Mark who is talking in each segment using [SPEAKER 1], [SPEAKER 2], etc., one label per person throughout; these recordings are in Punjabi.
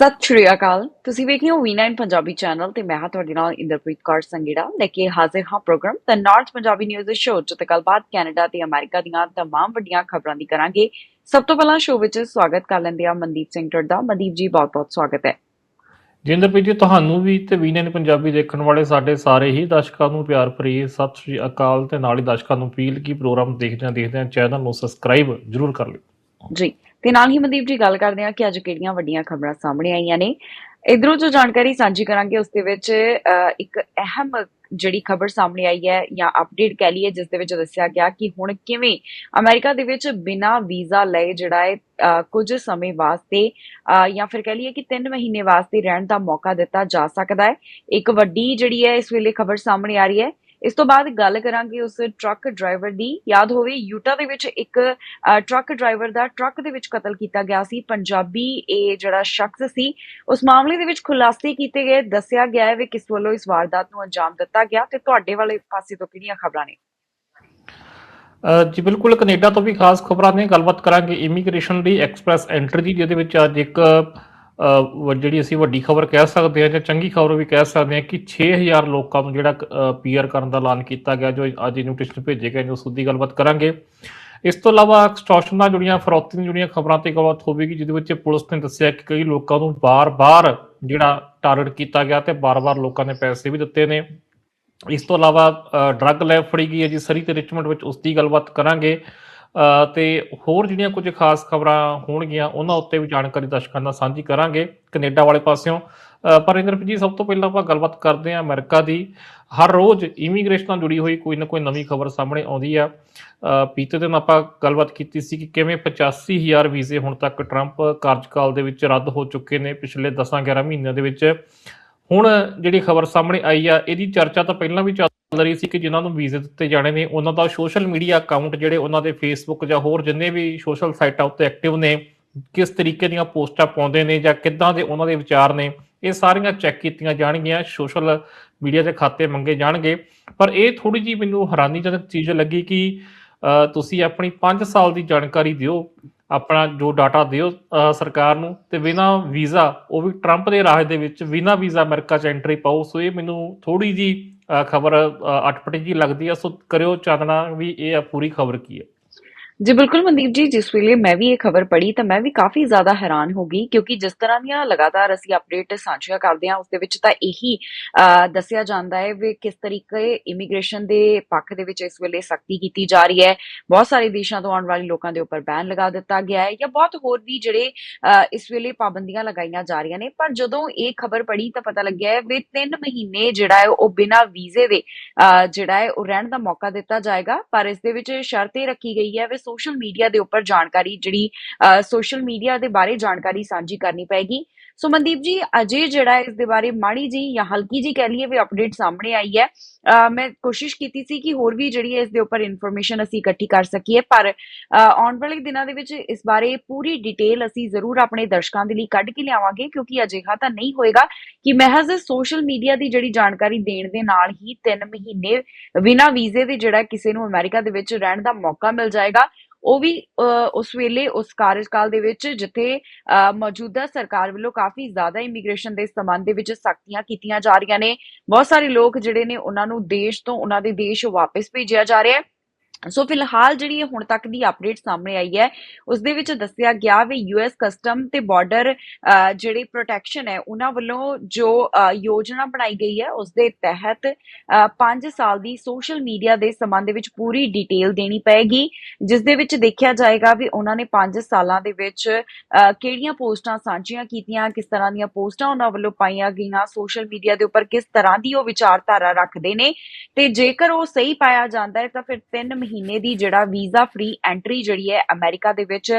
[SPEAKER 1] ਸਤਿ ਸ਼੍ਰੀ ਅਕਾਲ ਤੁਸੀਂ ਵੇਖ ਰਹੇ ਹੋ V9 ਪੰਜਾਬੀ ਚੈਨਲ ਤੇ ਮੈਂ ਹਾਂ ਤੁਹਾਡੇ ਨਾਲ ਇੰਦਰਪ੍ਰੀਤ ਕੌਰ ਸੰਗੀੜਾ ਲੈ ਕੇ ਹਾਜ਼ਰ ਹਾਂ programme the north Punjabi news show ਜਿੱਥੇ ਗੱਲਬਾਤ ਕੈਨੇਡਾ ਤੇ ਅਮਰੀਕਾ ਦੀਆਂ तमाम ਵੱਡੀਆਂ ਖਬਰਾਂ ਦੀ ਕਰਾਂਗੇ ਸਭ ਤੋਂ ਪਹਿਲਾਂ ਸ਼ੋਅ ਵਿੱਚ ਸਵਾਗਤ ਕਰ ਲੈਂਦੇ ਆ ਮਨਦੀਪ ਸਿੰਘ ਟੱਡਾ ਮਨਦੀਪ ਜੀ ਬਹੁਤ-ਬਹੁਤ ਸਵਾਗਤ ਹੈ
[SPEAKER 2] ਜਿੰਦਰਪ੍ਰੀਤ ਜੀ ਤੁਹਾਨੂੰ ਵੀ ਤੇ ਵੀਨੇ ਪੰਜਾਬੀ ਦੇਖਣ ਵਾਲੇ ਸਾਡੇ ਸਾਰੇ ਹੀ ਦਰਸ਼ਕਾਂ ਨੂੰ ਪਿਆਰ ਭਰੀ ਸਤਿ ਸ਼੍ਰੀ ਅਕਾਲ ਤੇ ਨਾਲ ਹੀ ਦਰਸ਼ਕਾਂ ਨੂੰ ਅਪੀਲ ਕੀ ਪ੍ਰੋਗਰਾਮ ਦੇਖਦਿਆਂ ਦੇਖਦਿਆਂ ਚੈਨਲ ਨੂੰ ਸਬਸਕ੍ਰਾਈਬ ਜਰੂਰ ਕਰ ਲਿਓ
[SPEAKER 1] ਜੀ ਤੇ ਨਾਲ ਹੀ ਮਨਦੀਪ ਜੀ ਗੱਲ ਕਰਦੇ ਹਾਂ ਕਿ ਅੱਜ ਕਿਹੜੀਆਂ ਵੱਡੀਆਂ ਖਬਰਾਂ ਸਾਹਮਣੇ ਆਈਆਂ ਨੇ। ਇਧਰੋਂ ਜੋ ਜਾਣਕਾਰੀ ਸਾਂਝੀ ਕਰਾਂਗੇ, ਉਸ ਦੇ ਵਿੱਚ ਇੱਕ ਅਹਿਮ ਜਿਹੜੀ ਖਬਰ ਸਾਹਮਣੇ ਆਈ ਹੈ ਜਾਂ ਅਪਡੇਟ ਕਹਿ ਲਈਏ, ਜਿਸ ਦੇ ਵਿੱਚ ਦੱਸਿਆ ਗਿਆ ਕਿ ਹੁਣ ਕਿਵੇਂ ਅਮਰੀਕਾ ਦੇ ਵਿੱਚ ਬਿਨਾਂ ਵੀਜ਼ਾ ਲਏ ਜਿਹੜਾ ਹੈ ਕੁਝ ਸਮੇਂ ਵਾਸਤੇ ਜਾਂ ਫਿਰ ਕਹਿ ਲਈਏ ਕਿ 3 ਮਹੀਨੇ ਵਾਸਤੇ ਰਹਿਣ ਦਾ ਮੌਕਾ ਦਿੱਤਾ ਜਾ ਸਕਦਾ ਹੈ। ਇੱਕ ਵੱਡੀ ਜਿਹੜੀ ਹੈ, ਇਸ ਵੇਲੇ ਖਬਰ ਸਾਹਮਣੇ ਆ ਰਹੀ ਹੈ ਇਸ ਤੋਂ ਬਾਅਦ ਗੱਲ ਕਰਾਂਗੇ ਉਸ ਟਰੱਕ ਡਰਾਈਵਰ ਦੀ। ਯਾਦ ਹੋਵੇ, ਯੂਟਾ ਦੇ ਵਿੱਚ ਇੱਕ ਟਰੱਕ ਡਰਾਈਵਰ ਦਾ ਟਰੱਕ ਦੇ ਵਿੱਚ ਕਤਲ ਕੀਤਾ ਗਿਆ ਸੀ। ਪੰਜਾਬੀ ਇਹ ਜਿਹੜਾ ਸ਼ਖਸ ਸੀ, ਉਸ ਮਾਮਲੇ ਦੇ ਵਿੱਚ ਖੁਲਾਸੇ ਕੀਤੇ ਗਏ। ਦੱਸਿਆ ਗਿਆ ਹੈ ਵੀ ਕਿਸ ਵੱਲੋਂ ਇਸ ਵਾਰਦਾਤ ਨੂੰ ਅੰਜਾਮ ਦਿੱਤਾ ਗਿਆ ਤੇ ਤੁਹਾਡੇ ਵਾਲੇ ਪਾਸੇ ਤੋਂ ਕਿਹੜੀਆਂ ਖਬਰਾਂ ਨੇ?
[SPEAKER 2] ਜੀ, ਬਿਲਕੁਲ। ਕੈਨੇਡਾ ਤੋਂ ਵੀ ਖਾਸ ਖਬਰਾਂ ਨੇ। ਗੱਲਬਾਤ ਕਰਾਂਗੇ ਇਮੀਗ੍ਰੇਸ਼ਨ ਦੀ ਐਕਸਪ੍ਰੈਸ ਐਂਟਰੀ ਦੀ, ਜਿਹਦੇ ਵਿੱਚ ਅੱਜ ਇੱਕ ਜਿਹੜੀ ਅਸੀਂ ਵੱਡੀ ਖਬਰ ਕਹਿ ਸਕਦੇ ਹਾਂ ਜਾਂ ਚੰਗੀ ਖਬਰ ਵੀ ਕਹਿ ਸਕਦੇ ਹਾਂ ਕਿ 6000 ਲੋਕਾਂ ਨੂੰ ਜਿਹੜਾ ਪੀਆਰ ਕਰਨ ਦਾ ਐਲਾਨ ਕੀਤਾ ਗਿਆ, ਜੋ ਅੱਜ ਇਨਵੀਟੇਸ਼ਨ ਭੇਜੇ ਗਏ ਨੇ ਉਸ ਗੱਲਬਾਤ ਕਰਾਂਗੇ। ਇਸ ਤੋਂ ਇਲਾਵਾ ਐਕਸਟੋਰਸ਼ਨ ਨਾਲ ਜੁੜੀਆਂ ਫਰੌਤੀ ਨਾਲ ਜੁੜੀਆਂ ਖਬਰਾਂ ਤੇ ਗੱਲਬਾਤ ਹੋਵੇਗੀ, ਜਿਹਦੇ ਵਿੱਚ ਪੁਲਿਸ ਨੇ ਦੱਸਿਆ ਕਿ ਕਈ ਲੋਕਾਂ ਨੂੰ ਬਾਰ-ਬਾਰ ਜਿਹੜਾ ਟਾਰਗੇਟ ਕੀਤਾ ਗਿਆ ਤੇ ਬਾਰ-ਬਾਰ ਲੋਕਾਂ ਨੇ ਪੈਸੇ ਵੀ ਦਿੱਤੇ ਨੇ। ਇਸ ਤੋਂ ਇਲਾਵਾ ਡਰੱਗ ਲੈਬ ਫੜੀ ਗਈ ਹੈ ਜੀ, ਸਰੀ ਤੇ ਰਿਚਮੰਡ ਵਿੱਚ, ਉਸ ਦੀ ਗੱਲਬਾਤ ਕਰਾਂਗੇ। ਤੇ ਹੋਰ ਜਿਹੜੀਆਂ ਕੁਝ ਖਾਸ ਖਬਰਾਂ ਹੋਣਗੀਆਂ ਉਹਨਾਂ ਉੱਤੇ ਵੀ ਜਾਣਕਾਰੀ ਦਰਸ਼ਕਾਂ ਨਾਲ ਸਾਂਝੀ ਕਰਾਂਗੇ ਕੈਨੇਡਾ ਵਾਲੇ ਪਾਸਿਓਂ। ਪਰ ਇੰਦਰਪ੍ਰੀਤ ਜੀ ਸਭ ਤੋਂ ਪਹਿਲਾਂ ਆਪਾਂ ਗੱਲਬਾਤ ਕਰਦੇ ਹਾਂ ਅਮਰੀਕਾ ਦੀ। ਹਰ ਰੋਜ਼ ਇਮੀਗ੍ਰੇਸ਼ਨ ਨਾਲ ਜੁੜੀ ਹੋਈ ਕੋਈ ਨਾ ਕੋਈ ਨਵੀਂ ਖਬਰ ਸਾਹਮਣੇ ਆਉਂਦੀ ਆ। ਅ, ਬੀਤੇ ਦਿਨ ਆਪਾਂ ਗੱਲਬਾਤ ਕੀਤੀ ਸੀ ਕਿ ਕਿਵੇਂ 85000 ਵੀਜ਼ੇ ਹੁਣ ਤੱਕ ਟਰੰਪ ਕਾਰਜਕਾਲ ਦੇ ਵਿੱਚ ਰੱਦ ਹੋ ਚੁੱਕੇ ਨੇ ਪਿਛਲੇ 10-11 ਮਹੀਨਿਆਂ ਦੇ ਵਿੱਚ। ਹੁਣ ਜਿਹੜੀ ਖਬਰ ਸਾਹਮਣੇ ਆਈ ਆ, ਇਹਦੀ ਚਰਚਾ ਤਾਂ ਪਹਿਲਾਂ ਵੀ ਚੱਲ ਰਹੀ ਸੀ ਕਿ ਜਿਨ੍ਹਾਂ ਨੂੰ ਵੀਜ਼ੇ ਦਿੱਤੇ ਜਾਣੇ ਨੇ, ਉਹਨਾਂ ਦਾ ਸੋਸ਼ਲ ਮੀਡੀਆ ਅਕਾਊਂਟ ਜਿਹੜੇ ਉਹਨਾਂ ਦੇ ਫੇਸਬੁੱਕ ਜਾਂ ਹੋਰ ਜਿੰਨੇ ਵੀ ਸੋਸ਼ਲ ਸਾਈਟਾਂ ਉੱਤੇ ਐਕਟਿਵ ਨੇ। ਕਿਸ ਤਰੀਕੇ ਦੀਆਂ ਪੋਸਟਾਂ ਪਾਉਂਦੇ ਨੇ ਜਾਂ ਕਿੱਦਾਂ ਦੇ ਉਹਨਾਂ ਦੇ ਵਿਚਾਰ ਨੇ, ਇਹ ਸਾਰੀਆਂ ਚੈੱਕ ਕੀਤੀਆਂ ਜਾਣਗੀਆਂ ਸੋਸ਼ਲ ਮੀਡੀਆ ਦੇ ਖਾਤੇ ਮੰਗੇ ਜਾਣਗੇ। ਪਰ ਇਹ ਥੋੜੀ ਜੀ ਮੈਨੂੰ ਹੈਰਾਨੀਜਨਕ ਚੀਜ਼ ਲੱਗੀ ਕਿ ਤੁਸੀਂ ਆਪਣੀ 5 ਸਾਲ ਦੀ ਜਾਣਕਾਰੀ ਦਿਓ ਆਪਣਾ ਜੋ ਡਾਟਾ ਦਿਓ ਸਰਕਾਰ ਨੂੰ ਤੇ ਬਿਨਾ ਵੀਜ਼ਾ ਉਹ ਵੀ ਟਰੰਪ ਦੇ ਰਾਜ ਦੇ ਵਿੱਚ ਬਿਨਾ ਵੀਜ਼ਾ ਅਮਰੀਕਾ 'ਚ ਐਂਟਰੀ ਪਾਓ, ਸੋ ਇਹ ਮੈਨੂੰ ਥੋੜੀ ਜੀ ਖਬਰ ਅਟਪਟੀ ਜੀ ਲੱਗਦੀ ਆ, ਸੋ ਕਰਿਓ ਚਾਨਣਾ ਵੀ ਇਹ ਆ, ਪੂਰੀ ਖਬਰ ਕੀ ਹੈ।
[SPEAKER 1] ਜੀ ਬਿਲਕੁਲ ਮਨਦੀਪ ਜੀ ਜਿਸ ਵੇਲੇ ਮੈਂ ਵੀ ਇਹ ਖਬਰ ਪੜ੍ਹੀ ਤਾਂ ਮੈਂ ਵੀ ਕਾਫੀ ਜ਼ਿਆਦਾ ਹੈਰਾਨ ਹੋ ਗਈ ਕਿਉਂਕਿ ਜਿਸ ਤਰ੍ਹਾਂ ਦੀਆਂ ਲਗਾਤਾਰ ਅਸੀਂ ਅਪਡੇਟ ਸਾਂਝੀਆਂ ਕਰਦੇ ਹਾਂ ਉਸ ਦੇ ਵਿੱਚ ਤਾਂ ਇਹੀ ਅਹ, ਦੱਸਿਆ ਜਾਂਦਾ ਹੈ ਵੀ ਕਿਸ ਤਰੀਕੇ ਇਮੀਗ੍ਰੇਸ਼ਨ ਦੇ ਪੱਖ ਦੇ ਵਿੱਚ ਇਸ ਵੇਲੇ ਸਖਤੀ ਕੀਤੀ ਜਾ ਰਹੀ ਹੈ। ਬਹੁਤ ਸਾਰੇ ਦੇਸ਼ਾਂ ਤੋਂ ਆਉਣ ਵਾਲੇ ਲੋਕਾਂ ਦੇ ਉੱਪਰ ਬੈਨ ਲਗਾ ਦਿੱਤਾ ਗਿਆ ਹੈ ਜਾਂ ਬਹੁਤ ਹੋਰ ਵੀ ਜਿਹੜੇ ਅਹ, ਇਸ ਵੇਲੇ ਪਾਬੰਦੀਆਂ ਲਗਾਈਆਂ ਜਾ ਰਹੀਆਂ ਨੇ ਪਰ ਜਦੋਂ ਇਹ ਖਬਰ ਪੜ੍ਹੀ ਤਾਂ ਪਤਾ ਲੱਗਿਆ ਹੈ ਵੀ 3 ਮਹੀਨੇ ਜਿਹੜਾ ਹੈ ਉਹ ਬਿਨਾਂ ਵੀਜ਼ੇ ਦੇ ਅਹ, ਜਿਹੜਾ ਹੈ ਉਹ ਰਹਿਣ ਦਾ ਮੌਕਾ ਦਿੱਤਾ ਜਾਏਗਾ ਪਰ ਇਸ ਦੇ ਵਿੱਚ ਸ਼ਰਤ ਇਹ ਰੱਖੀ ਗਈ ਹੈ ਵੀ ਸੋਸ਼ਲ ਮੀਡੀਆ ਦੇ ਉੱਪਰ ਜਾਣਕਾਰੀ ਜਿਹੜੀ ਸੋਸ਼ਲ ਮੀਡੀਆ ਦੇ ਬਾਰੇ ਜਾਣਕਾਰੀ ਸਾਂਝੀ ਕਰਨੀ ਪਏਗੀ। ਸੋ ਮਨਦੀਪ ਜੀ, ਅਜੇ ਜਿਹੜਾ ਇਸ ਦੇ ਬਾਰੇ ਮਾੜੀ ਜੀ ਜਾਂ ਹਲਕੀ ਜੀ ਕਹਿ ਲਈਏ ਵੀ ਅਪਡੇਟ ਸਾਹਮਣੇ ਆਈ ਹੈ। ਮੈਂ ਕੋਸ਼ਿਸ਼ ਕੀਤੀ ਸੀ ਕਿ ਹੋਰ ਵੀ ਜਿਹੜੀ ਹੈ ਇਸ ਦੇ ਉੱਪਰ ਇਨਫੋਰਮੇਸ਼ਨ ਅਸੀਂ ਇਕੱਠੀ ਕਰ ਸਕੀਏ, ਪਰ ਆਉਣ ਵਾਲੇ ਦਿਨਾਂ ਦੇ ਵਿੱਚ ਇਸ ਬਾਰੇ ਪੂਰੀ ਡਿਟੇਲ ਅਸੀਂ ਜ਼ਰੂਰ ਆਪਣੇ ਦਰਸ਼ਕਾਂ ਦੇ ਲਈ ਕੱਢ ਕੇ ਲਿਆਵਾਂਗੇ, ਕਿਉਂਕਿ ਅਜਿਹਾ ਤਾਂ ਨਹੀਂ ਹੋਏਗਾ ਕਿ ਮਹਿਜ਼ ਸੋਸ਼ਲ ਮੀਡੀਆ ਦੀ ਜਿਹੜੀ ਜਾਣਕਾਰੀ ਦੇਣ ਦੇ ਨਾਲ ਹੀ 3 ਮਹੀਨੇ ਬਿਨਾਂ ਵੀਜ਼ੇ ਦੇ ਜਿਹੜਾ ਕਿਸੇ ਨੂੰ ਅਮਰੀਕਾ ਦੇ ਵਿੱਚ ਰਹਿਣ ਦਾ ਮੌਕਾ ਮਿਲ ਜਾਏਗਾ। ਉਹ ਵੀ ਅਹ, ਉਸ ਵੇਲੇ ਉਸ ਕਾਰਜਕਾਲ ਦੇ ਵਿੱਚ ਜਿੱਥੇ ਅਹ, ਮੌਜੂਦਾ ਸਰਕਾਰ ਵੱਲੋਂ ਕਾਫੀ ਜ਼ਿਆਦਾ ਇਮੀਗ੍ਰੇਸ਼ਨ ਦੇ ਸੰਬੰਧ ਦੇ ਵਿੱਚ ਸਖਤੀਆਂ ਕੀਤੀਆਂ ਜਾ ਰਹੀਆਂ ਨੇ। ਬਹੁਤ ਸਾਰੇ ਲੋਕ ਜਿਹੜੇ ਨੇ ਉਹਨਾਂ ਨੂੰ ਦੇਸ਼ ਤੋਂ ਉਹਨਾਂ ਦੇ ਦੇਸ਼ ਵਾਪਸ ਭੇਜਿਆ ਜਾ ਰਿਹਾ ਹੈ। ਸੋ ਫਿਲਹਾਲ ਜਿਹੜੀ ਹੁਣ ਤੱਕ ਦੀ ਅਪਡੇਟ ਸਾਹਮਣੇ ਆਈ ਹੈ ਉਸ ਦੇ ਵਿੱਚ ਦੱਸਿਆ ਗਿਆ ਵੀ ਯੂਐਸ ਕਸਟਮ ਤੇ ਬਾਰਡਰ ਜਿਹੜੇ ਪ੍ਰੋਟੈਕਸ਼ਨ ਹੈ, ਉਹਨਾਂ ਵੱਲੋਂ ਜੋ ਯੋਜਨਾ ਬਣਾਈ ਗਈ ਹੈ ਉਸ ਦੇ ਤਹਿਤ 5 ਸਾਲ ਦੀ ਸੋਸ਼ਲ ਮੀਡੀਆ ਦੇ ਸੰਬੰਧ ਵਿੱਚ ਪੂਰੀ ਡਿਟੇਲ ਦੇਣੀ ਪਏਗੀ ਜਿਸ ਦੇ ਵਿੱਚ ਦੇਖਿਆ ਜਾਏਗਾ ਵੀ ਉਹਨਾਂ ਨੇ 5 ਸਾਲਾਂ ਦੇ ਵਿੱਚ ਕਿਹੜੀਆਂ ਪੋਸਟਾਂ ਸਾਂਝੀਆਂ ਕੀਤੀਆਂ, ਕਿਸ ਤਰ੍ਹਾਂ ਦੀਆਂ ਪੋਸਟਾਂ ਉਹਨਾਂ ਵੱਲੋਂ ਪਾਈਆਂ ਗਈਆਂ ਸੋਸ਼ਲ ਮੀਡੀਆ ਦੇ ਉੱਪਰ ਕਿਸ ਤਰ੍ਹਾਂ ਦੀ ਉਹ ਵਿਚਾਰਧਾਰਾ ਰੱਖਦੇ ਨੇ, ਤੇ ਜੇਕਰ ਉਹ ਸਹੀ ਪਾਇਆ ਜਾਂਦਾ ਹੈ, ਤਾਂ ਫਿਰ 3 ਮਹੀਨੇ ਦੀ ਜਿਹੜਾ ਵੀਜ਼ਾ ਫ੍ਰੀ ਐਂਟਰੀ ਜਿਹੜੀ ਹੈ ਅਮਰੀਕਾ ਦੇ ਵਿੱਚ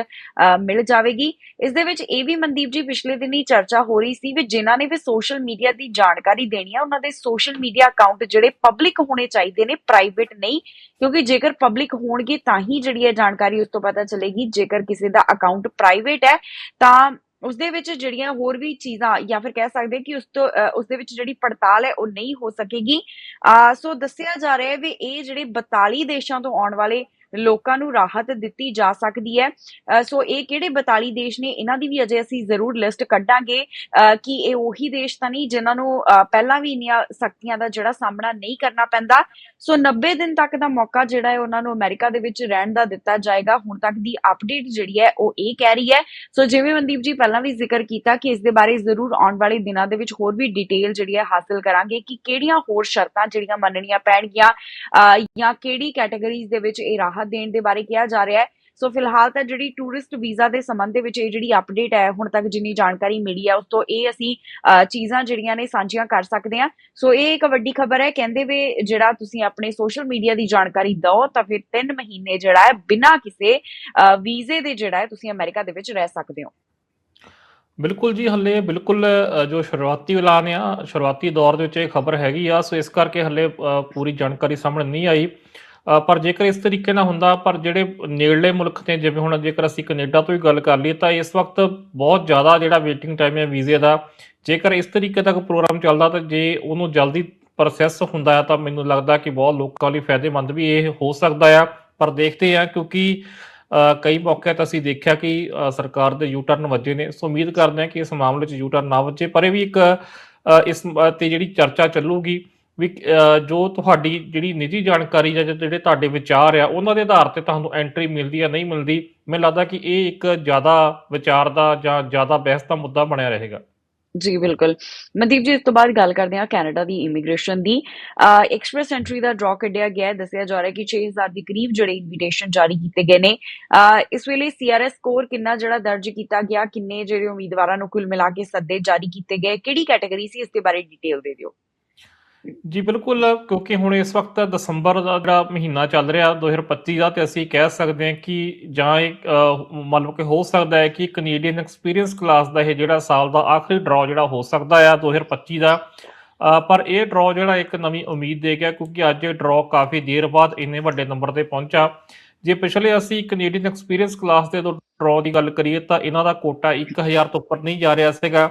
[SPEAKER 1] ਮਿਲ ਜਾਵੇਗੀ। ਇਸ ਦੇ ਵਿੱਚ ਇਹ ਵੀ ਮਨਦੀਪ ਜੀ ਪਿਛਲੇ ਦਿਨੀ ਚਰਚਾ ਹੋ ਰਹੀ ਸੀ ਵੀ ਜਿਨ੍ਹਾਂ ਨੇ ਵੀ ਸੋਸ਼ਲ ਮੀਡੀਆ ਦੀ ਜਾਣਕਾਰੀ ਦੇਣੀ ਹੈ ਉਹਨਾਂ ਦੇ ਸੋਸ਼ਲ ਮੀਡੀਆ ਅਕਾਊਂਟ ਜਿਹੜੇ ਪਬਲਿਕ ਹੋਣੇ ਚਾਹੀਦੇ ਨੇ ਪ੍ਰਾਈਵੇਟ ਨਹੀਂ, ਕਿਉਂਕਿ ਜੇਕਰ ਪਬਲਿਕ ਹੋਣਗੇ ਤਾਂ ਹੀ ਜਿਹੜੀ ਹੈ ਜਾਣਕਾਰੀ ਉਸ ਤੋਂ ਪਤਾ ਚੱਲੇਗੀ। ਜੇਕਰ ਕਿਸੇ ਦਾ ਅਕਾਊਂਟ ਪ੍ਰਾਈਵੇਟ ਹੈ, ਤਾਂ ਉਸ ਦੇ ਵਿੱਚ ਜਿਹੜੀਆਂ ਹੋਰ ਵੀ ਚੀਜ਼ਾਂ ਜਾਂ ਫਿਰ ਕਹਿ ਸਕਦੇ ਕਿ ਉਸ ਤੋਂ ਅਹ, ਉਸ ਦੇ ਵਿੱਚ ਜਿਹੜੀ ਪੜਤਾਲ ਹੈ ਉਹ ਨਹੀਂ ਹੋ ਸਕੇਗੀ। ਅਹ, ਸੋ ਦੱਸਿਆ ਜਾ ਰਿਹਾ ਹੈ ਵੀ ਇਹ ਜਿਹੜੇ 42 ਦੇਸ਼ਾਂ ਤੋਂ ਆਉਣ ਵਾਲੇ ਲੋਕਾਂ ਨੂੰ ਰਾਹਤ ਦਿੱਤੀ ਜਾ ਸਕਦੀ ਹੈ। ਸੋ ਇਹ ਕਿਹੜੇ 42 ਦੇਸ਼ ਨੇ, ਇਹਨਾਂ ਦੀ ਵੀ ਅਜੇ ਅਸੀਂ ਜ਼ਰੂਰ ਲਿਸਟ ਕੱਢਾਂਗੇ। ਕਿ ਇਹ ਉਹੀ ਦੇਸ਼ ਤਾਂ ਨਹੀਂ ਜਿਨ੍ਹਾਂ ਨੂੰ ਪਹਿਲਾਂ ਵੀ ਇੰਨੀਆਂ ਸਖਤੀਆਂ ਦਾ ਜਿਹੜਾ ਸਾਹਮਣਾ ਨਹੀਂ ਕਰਨਾ ਪੈਂਦਾ। ਸੋ 90 ਦਿਨ ਤੱਕ ਦਾ ਮੌਕਾ ਜਿਹੜਾ ਹੈ ਉਹਨਾਂ ਨੂੰ ਅਮਰੀਕਾ ਦੇ ਵਿੱਚ ਰਹਿਣ ਦਾ ਦਿੱਤਾ ਜਾਏਗਾ। ਹੁਣ ਤੱਕ ਦੀ ਅਪਡੇਟ ਜਿਹੜੀ ਹੈ ਉਹ ਇਹ ਕਹਿ ਰਹੀ ਹੈ। ਸੋ ਜਿਵੇਂ ਮਨਦੀਪ ਜੀ ਪਹਿਲਾਂ ਵੀ ਜ਼ਿਕਰ ਕੀਤਾ ਕਿ ਇਸ ਦੇ ਬਾਰੇ ਜ਼ਰੂਰ ਆਉਣ ਵਾਲੇ ਦਿਨਾਂ ਦੇ ਵਿੱਚ ਹੋਰ ਵੀ ਡਿਟੇਲ ਜਿਹੜੀ ਹੈ ਹਾਸਲ ਕਰਾਂਗੇ ਕਿ ਕਿਹੜੀਆਂ ਹੋਰ ਸ਼ਰਤਾਂ ਜਿਹੜੀਆਂ ਮੰਨਣੀਆਂ ਪੈਣਗੀਆਂ ਜਾਂ ਕਿਹੜੀ ਕੈਟਾਗਰੀਜ਼ ਦੇ ਵਿੱਚ ਇਹ ਰਾਹਤ ਦੇਣ ਦੇ ਬਾਰੇ ਕਿਹਾ ਜਾ ਰਿਹਾ ਹੈ। ਸੋ ਫਿਲਹਾਲ ਤਾਂ ਜਿਹੜੀ ਟੂਰਿਸਟ ਵੀਜ਼ਾ ਦੇ ਸੰਬੰਧ ਦੇ ਵਿੱਚ ਇਹ ਜਿਹੜੀ ਅਪਡੇਟ ਹੈ, ਹੁਣ ਤੱਕ ਜਿੰਨੀ ਜਾਣਕਾਰੀ ਮਿਲੀ ਹੈ, ਉਸ ਤੋਂ ਇਹ ਅਸੀਂ ਚੀਜ਼ਾਂ ਜਿਹੜੀਆਂ ਨੇ ਸਾਂਝੀਆਂ ਕਰ ਸਕਦੇ ਹਾਂ। ਸੋ ਇਹ ਇੱਕ ਵੱਡੀ ਖਬਰ ਹੈ, ਕਹਿੰਦੇ ਵੇ ਜਿਹੜਾ ਤੁਸੀਂ ਆਪਣੇ ਸੋਸ਼ਲ ਮੀਡੀਆ ਦੀ ਜਾਣਕਾਰੀ ਦਿਓ, ਤਾਂ ਫਿਰ 3 ਮਹੀਨੇ ਜਿਹੜਾ ਹੈ, ਬਿਨਾਂ ਕਿਸੇ ਵੀਜ਼ੇ ਦੇ ਜਿਹੜਾ ਹੈ, ਤੁਸੀਂ ਅਮਰੀਕਾ ਦੇ ਵਿੱਚ ਰਹਿ ਸਕਦੇ ਹੋ।
[SPEAKER 2] ਬਿਲਕੁਲ ਜੀ, ਹੱਲੇ ਬਿਲਕੁਲ ਜੋ ਸ਼ੁਰੂਆਤੀ ਐਲਾਨ ਆ, ਸ਼ੁਰੂਆਤੀ ਦੌਰ ਦੇ ਵਿੱਚ ਇਹ ਖਬਰ ਹੈਗੀ ਆ, ਸੋ ਇਸ ਕਰਕੇ ਹੱਲੇ ਪੂਰੀ ਜਾਣਕਾਰੀ ਸਾਹਮਣੇ ਨਹੀਂ ਆਈ। ਪਰ ਜੇਕਰ ਇਸ ਤਰੀਕੇ ਨਾਲ ਹੁੰਦਾ, ਪਰ ਜਿਹੜੇ ਨੇੜਲੇ ਮੁਲਕ ਨੇ, ਜਿਵੇਂ ਹੁਣ ਜੇਕਰ ਅਸੀਂ ਕੈਨੇਡਾ ਤੋਂ ਹੀ ਗੱਲ ਕਰ ਲਈਏ, ਤਾਂ ਇਸ ਵਕਤ ਬਹੁਤ ਜ਼ਿਆਦਾ ਜਿਹੜਾ ਵੇਟਿੰਗ ਟਾਈਮ ਹੈ ਵੀਜ਼ੇ ਦਾ। ਜੇਕਰ ਇਸ ਤਰੀਕੇ ਤੱਕ ਪ੍ਰੋਗਰਾਮ ਚੱਲਦਾ, ਤਾਂ ਜੇ ਉਹਨੂੰ ਜਲਦੀ ਪ੍ਰੋਸੈਸ ਹੁੰਦਾ ਹੈ, ਤਾਂ ਮੈਨੂੰ ਲੱਗਦਾ ਕਿ ਬਹੁਤ ਲੋਕਾਂ ਲਈ ਫਾਇਦੇਮੰਦ ਵੀ ਇਹ ਹੋ ਸਕਦਾ ਆ। ਪਰ ਦੇਖਦੇ ਆ ਕਿਉਂਕਿ ਕਈ ਮੌਕੇ ਤਾਂ ਅਸੀਂ ਦੇਖਿਆ ਕਿ ਸਰਕਾਰ ਦੇ ਯੂ ਟਰਨ ਵੱਜੇ ਨੇ। ਸੋ ਉਮੀਦ ਕਰਦੇ ਹਾਂ ਕਿ ਇਸ ਮਾਮਲੇ 'ਚ ਯੂ ਟਰਨ ਨਾ ਵੱਜੇ। ਪਰ ਇਹ ਵੀ ਇੱਕ ਇਸ, ਤੇ ਜਿਹੜੀ ਚਰਚਾ ਚੱਲੂਗੀ ਵੀ ਜੋ ਤੁਹਾਡੀ ਜਿਹੜੀ ਨਿੱਜੀ ਜਾਣਕਾਰੀ ਜਾਂ ਜਿਹੜੇ ਤੁਹਾਡੇ ਵਿਚਾਰ ਆ, ਉਹਨਾਂ ਦੇ ਆਧਾਰ ਤੇ ਤੁਹਾਨੂੰ ਐਂਟਰੀ ਮਿਲਦੀ ਆ ਨਹੀਂ ਮਿਲਦੀ, ਮੈਨੂੰ ਲੱਗਦਾ ਕਿ ਇਹ ਇੱਕ ਜ਼ਿਆਦਾ ਵਿਚਾਰ ਦਾ ਜਾਂ ਜ਼ਿਆਦਾ ਬਹਿਸ ਦਾ ਮੁੱਦਾ ਬਣਿਆ ਰਹੇਗਾ।
[SPEAKER 1] ਜੀ, ਬਿਲਕੁਲ। ਮਨਦੀਪ ਜੀ, ਇਸ ਤੋਂ ਬਾਅਦ ਗੱਲ ਕਰਦੇ ਹਾਂ ਕੈਨੇਡਾ ਦੀ ਇਮੀਗ੍ਰੇਸ਼ਨ ਦੀ। ਐਕਸਪ੍ਰੈਸ ਐਂਟਰੀ ਦਾ ਡਰਾ ਕੱਢਿਆ ਗਿਆ ਹੈ, ਦੱਸਿਆ ਜਾ ਰਿਹਾ ਹੈ ਕਿ 6000 ਦੇ ਕਰੀਬ ਜਿਹੜੇ ਇਨਵੀਟੇਸ਼ਨ ਜਾਰੀ ਕੀਤੇ ਗਏ ਨੇ। ਇਸ ਵੇਲੇ ਸੀਆਰਐਸ ਸਕੋਰ ਕਿੰਨਾ ਜਿਹੜਾ ਦਰਜ ਕੀਤਾ ਗਿਆ, ਕਿੰਨੇ ਜਿਹੜੇ ਉਮੀਦਵਾਰਾਂ ਨੂੰ ਕੁੱਲ ਮਿਲਾ ਕੇ ਸੱਦੇ ਜਾਰੀ ਕੀਤੇ ਗਏ, ਕਿਹੜੀ ਕੈਟਾਗਰੀ ਸੀ, ਇਸ ਦੇ ਬਾਰੇ ਡਿਟੇਲ ਦੇ ਦਿਓ।
[SPEAKER 2] ਜੀ ਬਿਲਕੁਲ ਕਿਉਂਕਿ ਹੁਣ ਇਸ ਵਕਤ ਦਸੰਬਰ ਦਾ ਜਿਹੜਾ ਮਹੀਨਾ ਚੱਲ ਰਿਹਾ 2025 ਦਾ ਤੇ ਅਸੀਂ ਕਹਿ ਸਕਦੇ ਹਾਂ ਕਿ ਜਾਂ ਇਹ ਅ, ਮਤਲਬ ਕਿ ਹੋ ਸਕਦਾ ਹੈ ਕਿ ਕੈਨੇਡੀਅਨ ਐਕਸਪੀਰੀਅੰਸ ਕਲਾਸ ਦਾ ਇਹ ਜਿਹੜਾ ਸਾਲ ਦਾ ਆਖਰੀ ਡਰਾਅ ਜਿਹੜਾ ਹੋ ਸਕਦਾ ਆ 2025 ਦਾ। ਪਰ ਇਹ ਡਰਾਅ ਜਿਹੜਾ ਇੱਕ ਨਵੀਂ ਉਮੀਦ ਦੇ ਗਿਆ ਕਿਉਂਕਿ ਅੱਜ ਇਹ ਡਰਾਅ ਕਾਫੀ ਦੇਰ ਬਾਅਦ ਇੰਨੇ ਵੱਡੇ ਨੰਬਰ ਤੇ ਪਹੁੰਚਾ। ਜੇ ਪਿਛਲੇ ਅਸੀਂ ਕੈਨੇਡੀਅਨ ਐਕਸਪੀਰੀਅੰਸ ਕਲਾਸ ਦੇ ਤੋਂ ਡਰਾਅ ਦੀ ਗੱਲ ਕਰੀਏ ਤਾਂ ਇਹਨਾਂ ਦਾ ਕੋਟਾ 1000 ਤੋਂ ਉੱਪਰ ਨਹੀਂ ਜਾ ਰਿਹਾ ਸੀਗਾ।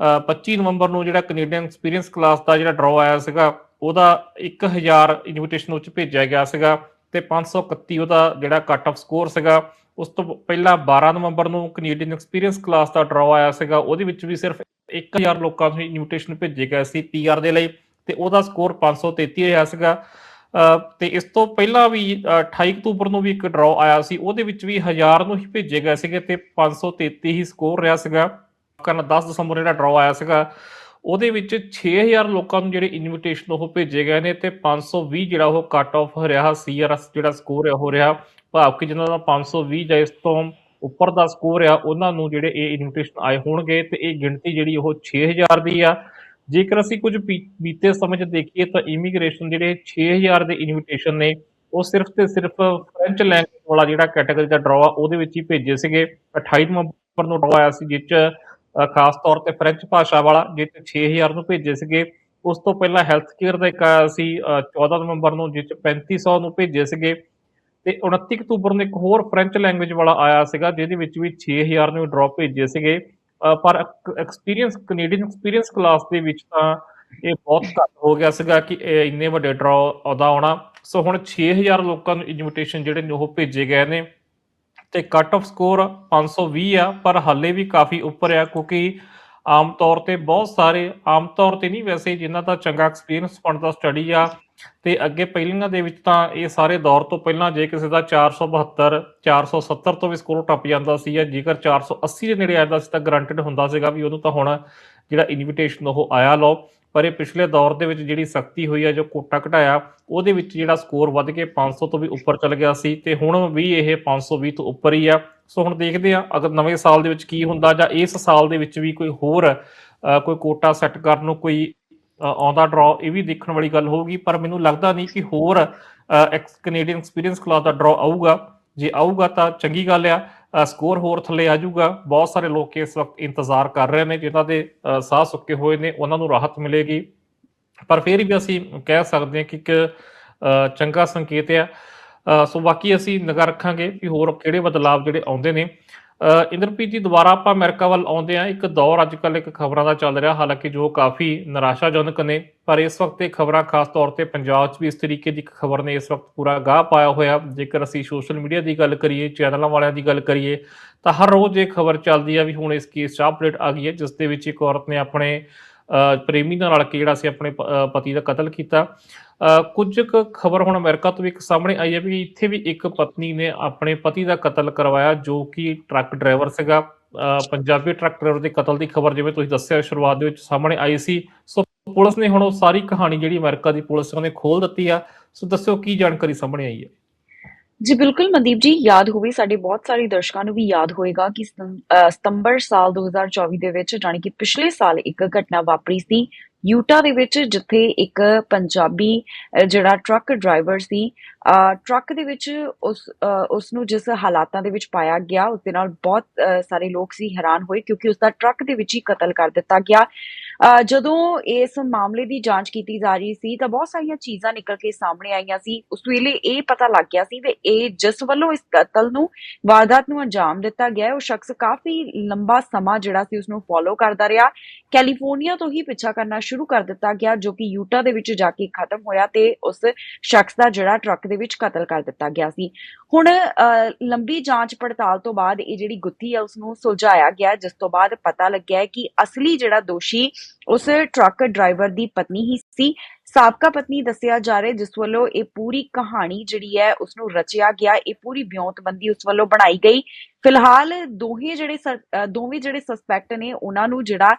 [SPEAKER 2] 25 ਨਵੰਬਰ ਨੂੰ ਜਿਹੜਾ ਕੈਨੇਡੀਅਨ ਐਕਸਪੀਰੀਅੰਸ ਕਲਾਸ ਦਾ ਜਿਹੜਾ ਡਰਾਅ ਆਇਆ ਸੀਗਾ ਉਹਦਾ 1000 ਇਨਵੀਟੇਸ਼ਨ ਉੱਚ ਭੇਜਿਆ ਗਿਆ ਸੀਗਾ ਤੇ 531 ਉਹਦਾ ਜਿਹੜਾ ਕੱਟ ਆਫ ਸਕੋਰ ਸੀਗਾ ਉਸ ਤੋਂ ਪਹਿਲਾਂ 12 ਨਵੰਬਰ ਨੂੰ ਕੈਨੇਡੀਅਨ ਐਕਸਪੀਰੀਅੰਸ ਕਲਾਸ ਦਾ ਡਰਾਅ ਆਇਆ ਸੀਗਾ ਉਹਦੇ ਵਿੱਚ ਵੀ ਸਿਰਫ 1000 ਲੋਕਾਂ ਨੂੰ ਇਨਵੀਟੇਸ਼ਨ ਭੇਜੇ ਗਏ ਸੀ ਪੀਆਰ ਦੇ ਲਈ ਤੇ ਉਹਦਾ ਸਕੋਰ 533 ਰਿਹਾ ਸੀਗਾ। ਅ, ਤੇ ਇਸ ਤੋਂ ਪਹਿਲਾਂ ਵੀ ਅ, 28 ਅਕਤੂਬਰ ਨੂੰ ਵੀ ਇੱਕ ਡਰਾਅ ਆਇਆ ਸੀ ਉਹਦੇ ਵਿੱਚ ਵੀ 1000 ਨੂੰ ਹੀ ਭੇਜੇ ਗਏ ਸੀਗੇ ਤੇ 533 ਹੀ ਸਕੋਰ ਰਿਹਾ ਸੀਗਾ। ਕਰਨ 10 ਦਸੰਬਰ ਜਿਹੜਾ ਡਰਾਅ ਆਇਆ ਸੀਗਾ, ਉਹਦੇ ਵਿੱਚ 6000 ਲੋਕਾਂ ਨੂੰ ਜਿਹੜੇ ਇਨਵੀਟੇਸ਼ਨ ਉਹ ਭੇਜੇ ਗਏ ਨੇ ਤੇ 520 ਜਿਹੜਾ ਉਹ ਕੱਟ ਆਫ ਰਿਹਾ ਸੀਆਰਐਸ ਜਿਹੜਾ ਸਕੋਰ ਹੈ, ਉਹ ਰਿਹਾ। ਭਾਵ ਕਿ ਜਿਨ੍ਹਾਂ ਦਾ 520 ਜਾਂ ਇਸ ਤੋਂ ਉੱਪਰ ਦਾ ਸਕੋਰ ਆ, ਉਹਨਾਂ ਨੂੰ ਜਿਹੜੇ ਇਹ ਇਨਵੀਟੇਸ਼ਨ ਆਏ ਹੋਣਗੇ ਤੇ ਇਹ ਗਿਣਤੀ ਜਿਹੜੀ ਉਹ 6000 ਦੀ ਆ। ਜੇਕਰ ਅਸੀਂ ਕੁਝ ਬੀ- ਬੀਤੇ ਸਮੇਂ 'ਚ ਦੇਖੀਏ ਤਾਂ ਇਮੀਗ੍ਰੇਸ਼ਨ ਜਿਹੜੇ 6000 ਦੇ ਇਨਵੀਟੇਸ਼ਨ ਨੇ, ਉਹ ਸਿਰਫ ਤੇ ਸਿਰਫ ਫ੍ਰੈਂਚ ਲੈਂਗੁਏਜ ਵਾਲਾ ਜਿਹੜਾ ਕੈਟਾਗਰੀ ਦਾ ਡਰਾਅ ਆ, ਉਹਦੇ ਵਿੱਚ ਹੀ ਭੇਜੇ ਸੀਗੇ। 28 ਨਵੰਬਰ ਨੂੰ ਡਰਾਅ ਆਇਆ ਸੀ, ਜਿਸ 'ਚ ਖਾਸ ਤੌਰ ਤੇ ਫ੍ਰੈਂਚ ਭਾਸ਼ਾ ਵਾਲਾ ਜਿਸ 'ਚ 6000 ਨੂੰ ਭੇਜੇ ਸੀਗੇ ਉਸ ਤੋਂ ਪਹਿਲਾਂ ਹੈਲਥ ਕੇਅਰ ਦਾ ਇੱਕ ਆਇਆ ਸੀ ਅ, 14 ਨਵੰਬਰ ਨੂੰ ਜਿਸ 'ਚ 3500 ਨੂੰ ਭੇਜੇ ਸੀਗੇ। ਤੇ 29 ਅਕਤੂਬਰ ਨੂੰ ਇੱਕ ਹੋਰ ਫ੍ਰੈਂਚ ਲੈਂਗੁਏਜ ਵਾਲਾ ਆਇਆ ਸੀਗਾ ਜਿਹਦੇ ਵਿੱਚ ਵੀ 6000 ਨੂੰ ਡ੍ਰੌਪ ਭੇਜੇ ਸੀਗੇ। ਪਰ ਐਕਸਪੀਰੀਅੰਸ ਕੈਨੇਡੀਅਨ ਐਕਸਪੀਰੀਅੰਸ ਕਲਾਸ ਦੇ ਵਿੱਚ ਤਾਂ ਇਹ ਬਹੁਤ ਘੱਟ ਹੋ ਗਿਆ ਸੀਗਾ ਕਿ ਇਹ ਇੰਨੇ ਵੱਡੇ ਡਰਾਅ ਆਉਂਦਾ ਆਉਣਾ ਸੋ ਹੁਣ 6000 ਲੋਕਾਂ ਨੂੰ ਇਨਵੀਟੇਸ਼ਨ ਜਿਹੜੇ ਨੇ ਉਹ ਭੇਜੇ ਗਏ ਨੇ। ਤੇ ਕੱਟ ਆਫ ਸਕੋਰ 520 ਆ, ਪਰ ਹਾਲੇ ਵੀ ਕਾਫੀ ਉੱਪਰ ਆ, ਕਿਉਂਕਿ ਆਮ ਤੌਰ ਤੇ ਬਹੁਤ ਸਾਰੇ, ਆਮ ਤੌਰ ਤੇ ਨਹੀਂ ਵੈਸੇ, ਜਿਨ੍ਹਾਂ ਦਾ ਚੰਗਾ ਐਕਸਪੀਰੀਅੰਸ ਬਣਦਾ ਸਟੱਡੀ ਆ, ਤੇ ਅੱਗੇ ਪਹਿਲੀਆਂ ਦੇ ਵਿੱਚ ਤਾਂ ਇਹ ਸਾਰੇ ਦੌਰ ਤੋਂ ਪਹਿਲਾਂ ਜੇ ਕਿਸੇ ਦਾ 472 470 ਤੋਂ ਵੀ ਸਕੋਰ ਟੱਪ ਜਾਂਦਾ ਸੀ ਜਾਂ ਜੇਕਰ 480 ਦੇ ਨੇੜੇ ਆਉਂਦਾ ਸੀ ਤਾਂ ਗਰੰਟਡ ਹੁੰਦਾ ਸੀਗਾ ਵੀ ਉਹਨੂੰ ਤਾਂ ਹੁਣ ਜਿਹੜਾ ਇਨਵੀਟੇਸ਼ਨ ਉਹ ਆਇਆ ਲਓ। ਪਰ ਇਹ ਪਿਛਲੇ ਦੌਰ ਦੇ ਵਿੱਚ ਜਿਹੜੀ ਸਖਤੀ ਹੋਈ ਆ, ਜੋ ਕੋਟਾ ਘਟਾਇਆ, ਉਹਦੇ ਵਿੱਚ ਜਿਹੜਾ ਸਕੋਰ ਵੱਧ ਕੇ 500 ਤੋਂ ਵੀ ਉੱਪਰ ਚਲ ਗਿਆ ਸੀ ਤੇ ਹੁਣ ਵੀ ਇਹ 520 ਤੋਂ ਉੱਪਰ ਹੀ ਆ। ਸੋ ਹੁਣ ਦੇਖਦੇ ਆ ਅਗਰ ਨਵੇਂ ਸਾਲ ਦੇ ਵਿੱਚ ਕੀ ਹੁੰਦਾ ਜਾਂ ਇਸ ਸਾਲ ਦੇ ਵਿੱਚ ਵੀ ਕੋਈ ਹੋਰ ਕੋਈ ਕੋਟਾ ਸੈੱਟ ਕਰਨ ਨੂੰ ਕੋਈ ਆਉਂਦਾ ਡਰਾਅ ਇਹ ਵੀ ਦੇਖਣ ਵਾਲੀ ਗੱਲ ਹੋਊਗੀ। ਪਰ ਮੈਨੂੰ ਲੱਗਦਾ ਨਹੀਂ ਕਿ ਹੋਰ ਐਕਸ ਕੈਨੇਡੀਅਨ ਐਕਸਪੀਰੀਅੰਸ ਕਲਾਸ ਦਾ ਡਰਾਅ ਆਊਗਾ। ਜੇ ਆਊਗਾ ਤਾਂ ਚੰਗੀ ਗੱਲ ਆ। ਸਕੋਰ ਹੋਰ ਥੱਲੇ ਆ ਜਾਊਗਾ। ਬਹੁਤ ਸਾਰੇ ਲੋਕ ਇਸ ਵਕਤ ਇੰਤਜ਼ਾਰ ਕਰ ਰਹੇ ਨੇ, ਜਿਨ੍ਹਾਂ ਦੇ ਸਾਹ ਸੁੱਕੇ ਹੋਏ ਨੇ, ਉਹਨਾਂ ਨੂੰ ਰਾਹਤ ਮਿਲੇਗੀ। ਪਰ ਫਿਰ ਵੀ ਅਸੀਂ ਕਹਿ ਸਕਦੇ ਹਾਂ ਕਿ ਇੱਕ ਚੰਗਾ ਸੰਕੇਤ ਆ। ਸੋ ਬਾਕੀ ਅਸੀਂ ਨਿਗਾਹ ਰੱਖਾਂਗੇ ਕਿ ਹੋਰ ਕਿਹੜੇ ਬਦਲਾਅ ਜਿਹੜੇ ਆਉਂਦੇ ਨੇ। ਇੰਦਰਪ੍ਰੀਤ ਜੀ, ਦੁਬਾਰਾ ਆਪਾਂ ਅਮਰੀਕਾ ਵੱਲ ਆਉਂਦੇ ਹਾਂ। ਇੱਕ ਦੌਰ ਅੱਜ ਕੱਲ੍ਹ ਇੱਕ ਖਬਰਾਂ ਦਾ ਚੱਲ ਰਿਹਾ, ਹਾਲਾਂਕਿ ਜੋ ਕਾਫੀ ਨਿਰਾਸ਼ਾਜਨਕ ਨੇ, ਪਰ ਇਸ ਵਕਤ ਇਹ ਖਬਰਾਂ ਖਾਸ ਤੌਰ ਤੇ ਪੰਜਾਬ 'ਚ ਵੀ ਇਸ ਤਰੀਕੇ ਦੀ ਇੱਕ ਖਬਰ ਨੇ। ਇਸ ਵਕਤ ਪੂਰਾ ਗਾਹ ਪਾਇਆ ਹੋਇਆ। ਜੇਕਰ ਅਸੀਂ ਸੋਸ਼ਲ ਮੀਡੀਆ ਦੀ ਗੱਲ ਕਰੀਏ, ਚੈਨਲਾਂ ਵਾਲਿਆਂ ਦੀ ਗੱਲ ਕਰੀਏ, ਤਾਂ ਹਰ ਰੋਜ਼ ਇਹ ਖਬਰ ਚੱਲਦੀ ਆ ਵੀ ਹੁਣ ਇਸ ਕੇਸ 'ਚ ਅਪਡੇਟ ਆ ਗਈ ਹੈ, ਜਿਸ ਦੇ ਵਿੱਚ ਇੱਕ ਔਰਤ ਨੇ ਆਪਣੇ ਪ੍ਰੇਮੀ ਨਾਲ ਰਲ ਕੇ ਜਿਹੜਾ ਸੀ ਆਪਣੇ ਪ- ਪਤੀ ਦਾ ਕਤਲ ਕੀਤਾ। ਕੁਝ ਕੁ ਖਬਰ ਹੁਣ ਅਮਰੀਕਾ ਤੋਂ ਵੀ ਇੱਕ ਸਾਹਮਣੇ ਆਈ ਹੈ ਵੀ ਇੱਥੇ ਵੀ ਇੱਕ ਪਤਨੀ ਨੇ ਆਪਣੇ ਪਤੀ ਦਾ ਕਤਲ ਕਰਵਾਇਆ, ਜੋ ਕਿ ਟਰੱਕ ਡਰਾਈਵਰ ਸੀਗਾ। ਪੰਜਾਬੀ ਟਰੱਕ ਡਰਾਈਵਰ ਦੇ ਕਤਲ ਦੀ ਖਬਰ ਜਿਵੇਂ ਤੁਸੀਂ ਦੱਸਿਆ, ਸ਼ੁਰੂਆਤ ਦੇ ਵਿੱਚ ਸਾਹਮਣੇ ਆਈ ਸੀ। ਸੋ ਪੁਲਿਸ ਨੇ ਹੁਣ ਉਹ ਸਾਰੀ ਕਹਾਣੀ ਜਿਹੜੀ ਅਮਰੀਕਾ ਦੀ ਪੁਲਿਸ ਨੇ ਖੋਲ ਦਿੱਤੀ ਆ। ਸੋ ਦੱਸਿਓ ਕੀ ਜਾਣਕਾਰੀ ਸਾਹਮਣੇ ਆਈ ਹੈ?
[SPEAKER 1] ਜੀ ਬਿਲਕੁਲ ਮਨਦੀਪ ਜੀ, ਯਾਦ ਹੋਵੇ ਸਾਡੇ ਬਹੁਤ ਸਾਰੇ ਦਰਸ਼ਕਾਂ ਨੂੰ ਵੀ ਯਾਦ ਹੋਏਗਾ ਕਿ ਸਤੰ- ਅਹ ਸਤੰਬਰ ਸਾਲ 2024 ਦੇ ਵਿੱਚ ਜਾਣੀ ਕਿ ਪਿਛਲੇ ਸਾਲ ਇੱਕ ਘਟਨਾ ਵਾਪਰੀ ਸੀ। ਯੂਟਾ ਦੇ ਵਿੱਚ ਜਿੱਥੇ ਇੱਕ ਪੰਜਾਬੀ ਜਿਹੜਾ ਟਰੱਕ ਡਰਾਈਵਰ ਸੀ ਟਰੱਕ ਦੇ ਵਿੱਚ ਉਸ ਉਸ ਨੂੰ ਜਿਸ ਹਾਲਾਤਾਂ ਦੇ ਵਿੱਚ ਪਾਇਆ ਗਿਆ, ਉਸ ਦੇ ਨਾਲ ਬਹੁਤ ਸਾਰੇ ਲੋਕ ਸੀ ਹੈਰਾਨ ਹੋਏ ਕਿਉਂਕਿ ਉਸ ਦਾ ਟਰੱਕ ਦੇ ਵਿੱਚ ਹੀ ਕਤਲ ਕਰ ਦਿੱਤਾ ਗਿਆ। ਜਦੋਂ ਇਸ ਮਾਮਲੇ ਦੀ ਜਾਂਚ ਕੀਤੀ ਜਾ ਰਹੀ ਸੀ ਤਾਂ ਬਹੁਤ ਸਾਰੀਆਂ ਚੀਜ਼ਾਂ ਨਿਕਲ ਕੇ ਸਾਹਮਣੇ ਆਈਆਂ ਸੀ। ਉਸ ਵੇਲੇ ਇਹ ਪਤਾ ਲੱਗ ਗਿਆ ਸੀ ਵੀ ਇਹ ਜਿਸ ਵੱਲੋਂ ਇਸ ਕਤਲ ਨੂੰ, ਵਾਰਦਾਤ ਨੂੰ ਅੰਜਾਮ ਦਿੱਤਾ ਗਿਆ ਉਹ ਸ਼ਖਸ ਕਾਫੀ ਲੰਬਾ ਸਮਾਂ ਜਿਹੜਾ ਸੀ ਉਸ ਨੂੰ ਫੋਲੋ ਕਰਦਾ ਰਿਹਾ। ਕੈਲੀਫੋਰਨੀਆ ਤੋਂ ਹੀ ਪਿੱਛਾ ਕਰਨਾ ਸ਼ੁਰੂ ਕਰ ਦਿੱਤਾ ਗਿਆ, ਜੋ ਕਿ ਯੂਟਾ ਦੇ ਵਿੱਚ ਜਾ ਕੇ ਖਤਮ ਹੋਇਆ ਤੇ ਉਸ ਸ਼ਖਸ ਦਾ ਜਿਹੜਾ ਟਰੱਕ ਦੇ ਵਿੱਚ ਕਤਲ ਕਰ ਦਿੱਤਾ ਗਿਆ ਸੀ। ਹੁਣ ਲੰਬੀ ਜਾਂਚ ਪੜਤਾਲ ਤੋਂ ਬਾਅਦ ਇਹ ਜਿਹੜੀ ਗੁੱਥੀ ਹੈ ਉਸ ਨੂੰ ਸੁਲਝਾਇਆ ਗਿਆ, ਜਿਸ ਤੋਂ ਬਾਅਦ ਪਤਾ ਲੱਗਿਆ ਕਿ ਅਸਲੀ ਜਿਹੜਾ ਦੋਸ਼ੀ ਉਸ ਟਰੱਕ ਡਰਾਈਵਰ ਦੀ ਪਤਨੀ ਹੀ ਸੀ। ਸਾਬਕਾ ਪਤਨੀ ਦੱਸਿਆ ਜਾ ਰਿਹਾ ਜਿਸ ਵੱਲੋਂ ਇਹ ਪੂਰੀ ਕਹਾਣੀ ਜਿਹੜੀ ਹੈ ਉਸ ਨੂੰ ਰਚਿਆ ਗਿਆ। ਇਹ ਪੂਰੀ ਬਿਉਂਤਬੰਦੀ ਉਸ ਵੱਲੋਂ ਬਣਾਈ ਗਈ। ਫਿਲਹਾਲ ਦੋਹੇ ਜਿਹੜੇ ਦੋਵੇਂ ਜਿਹੜੇ ਸਸਪੈਕਟ ਨੇ, ਉਹਨਾਂ ਨੂੰ ਜਿਹੜਾ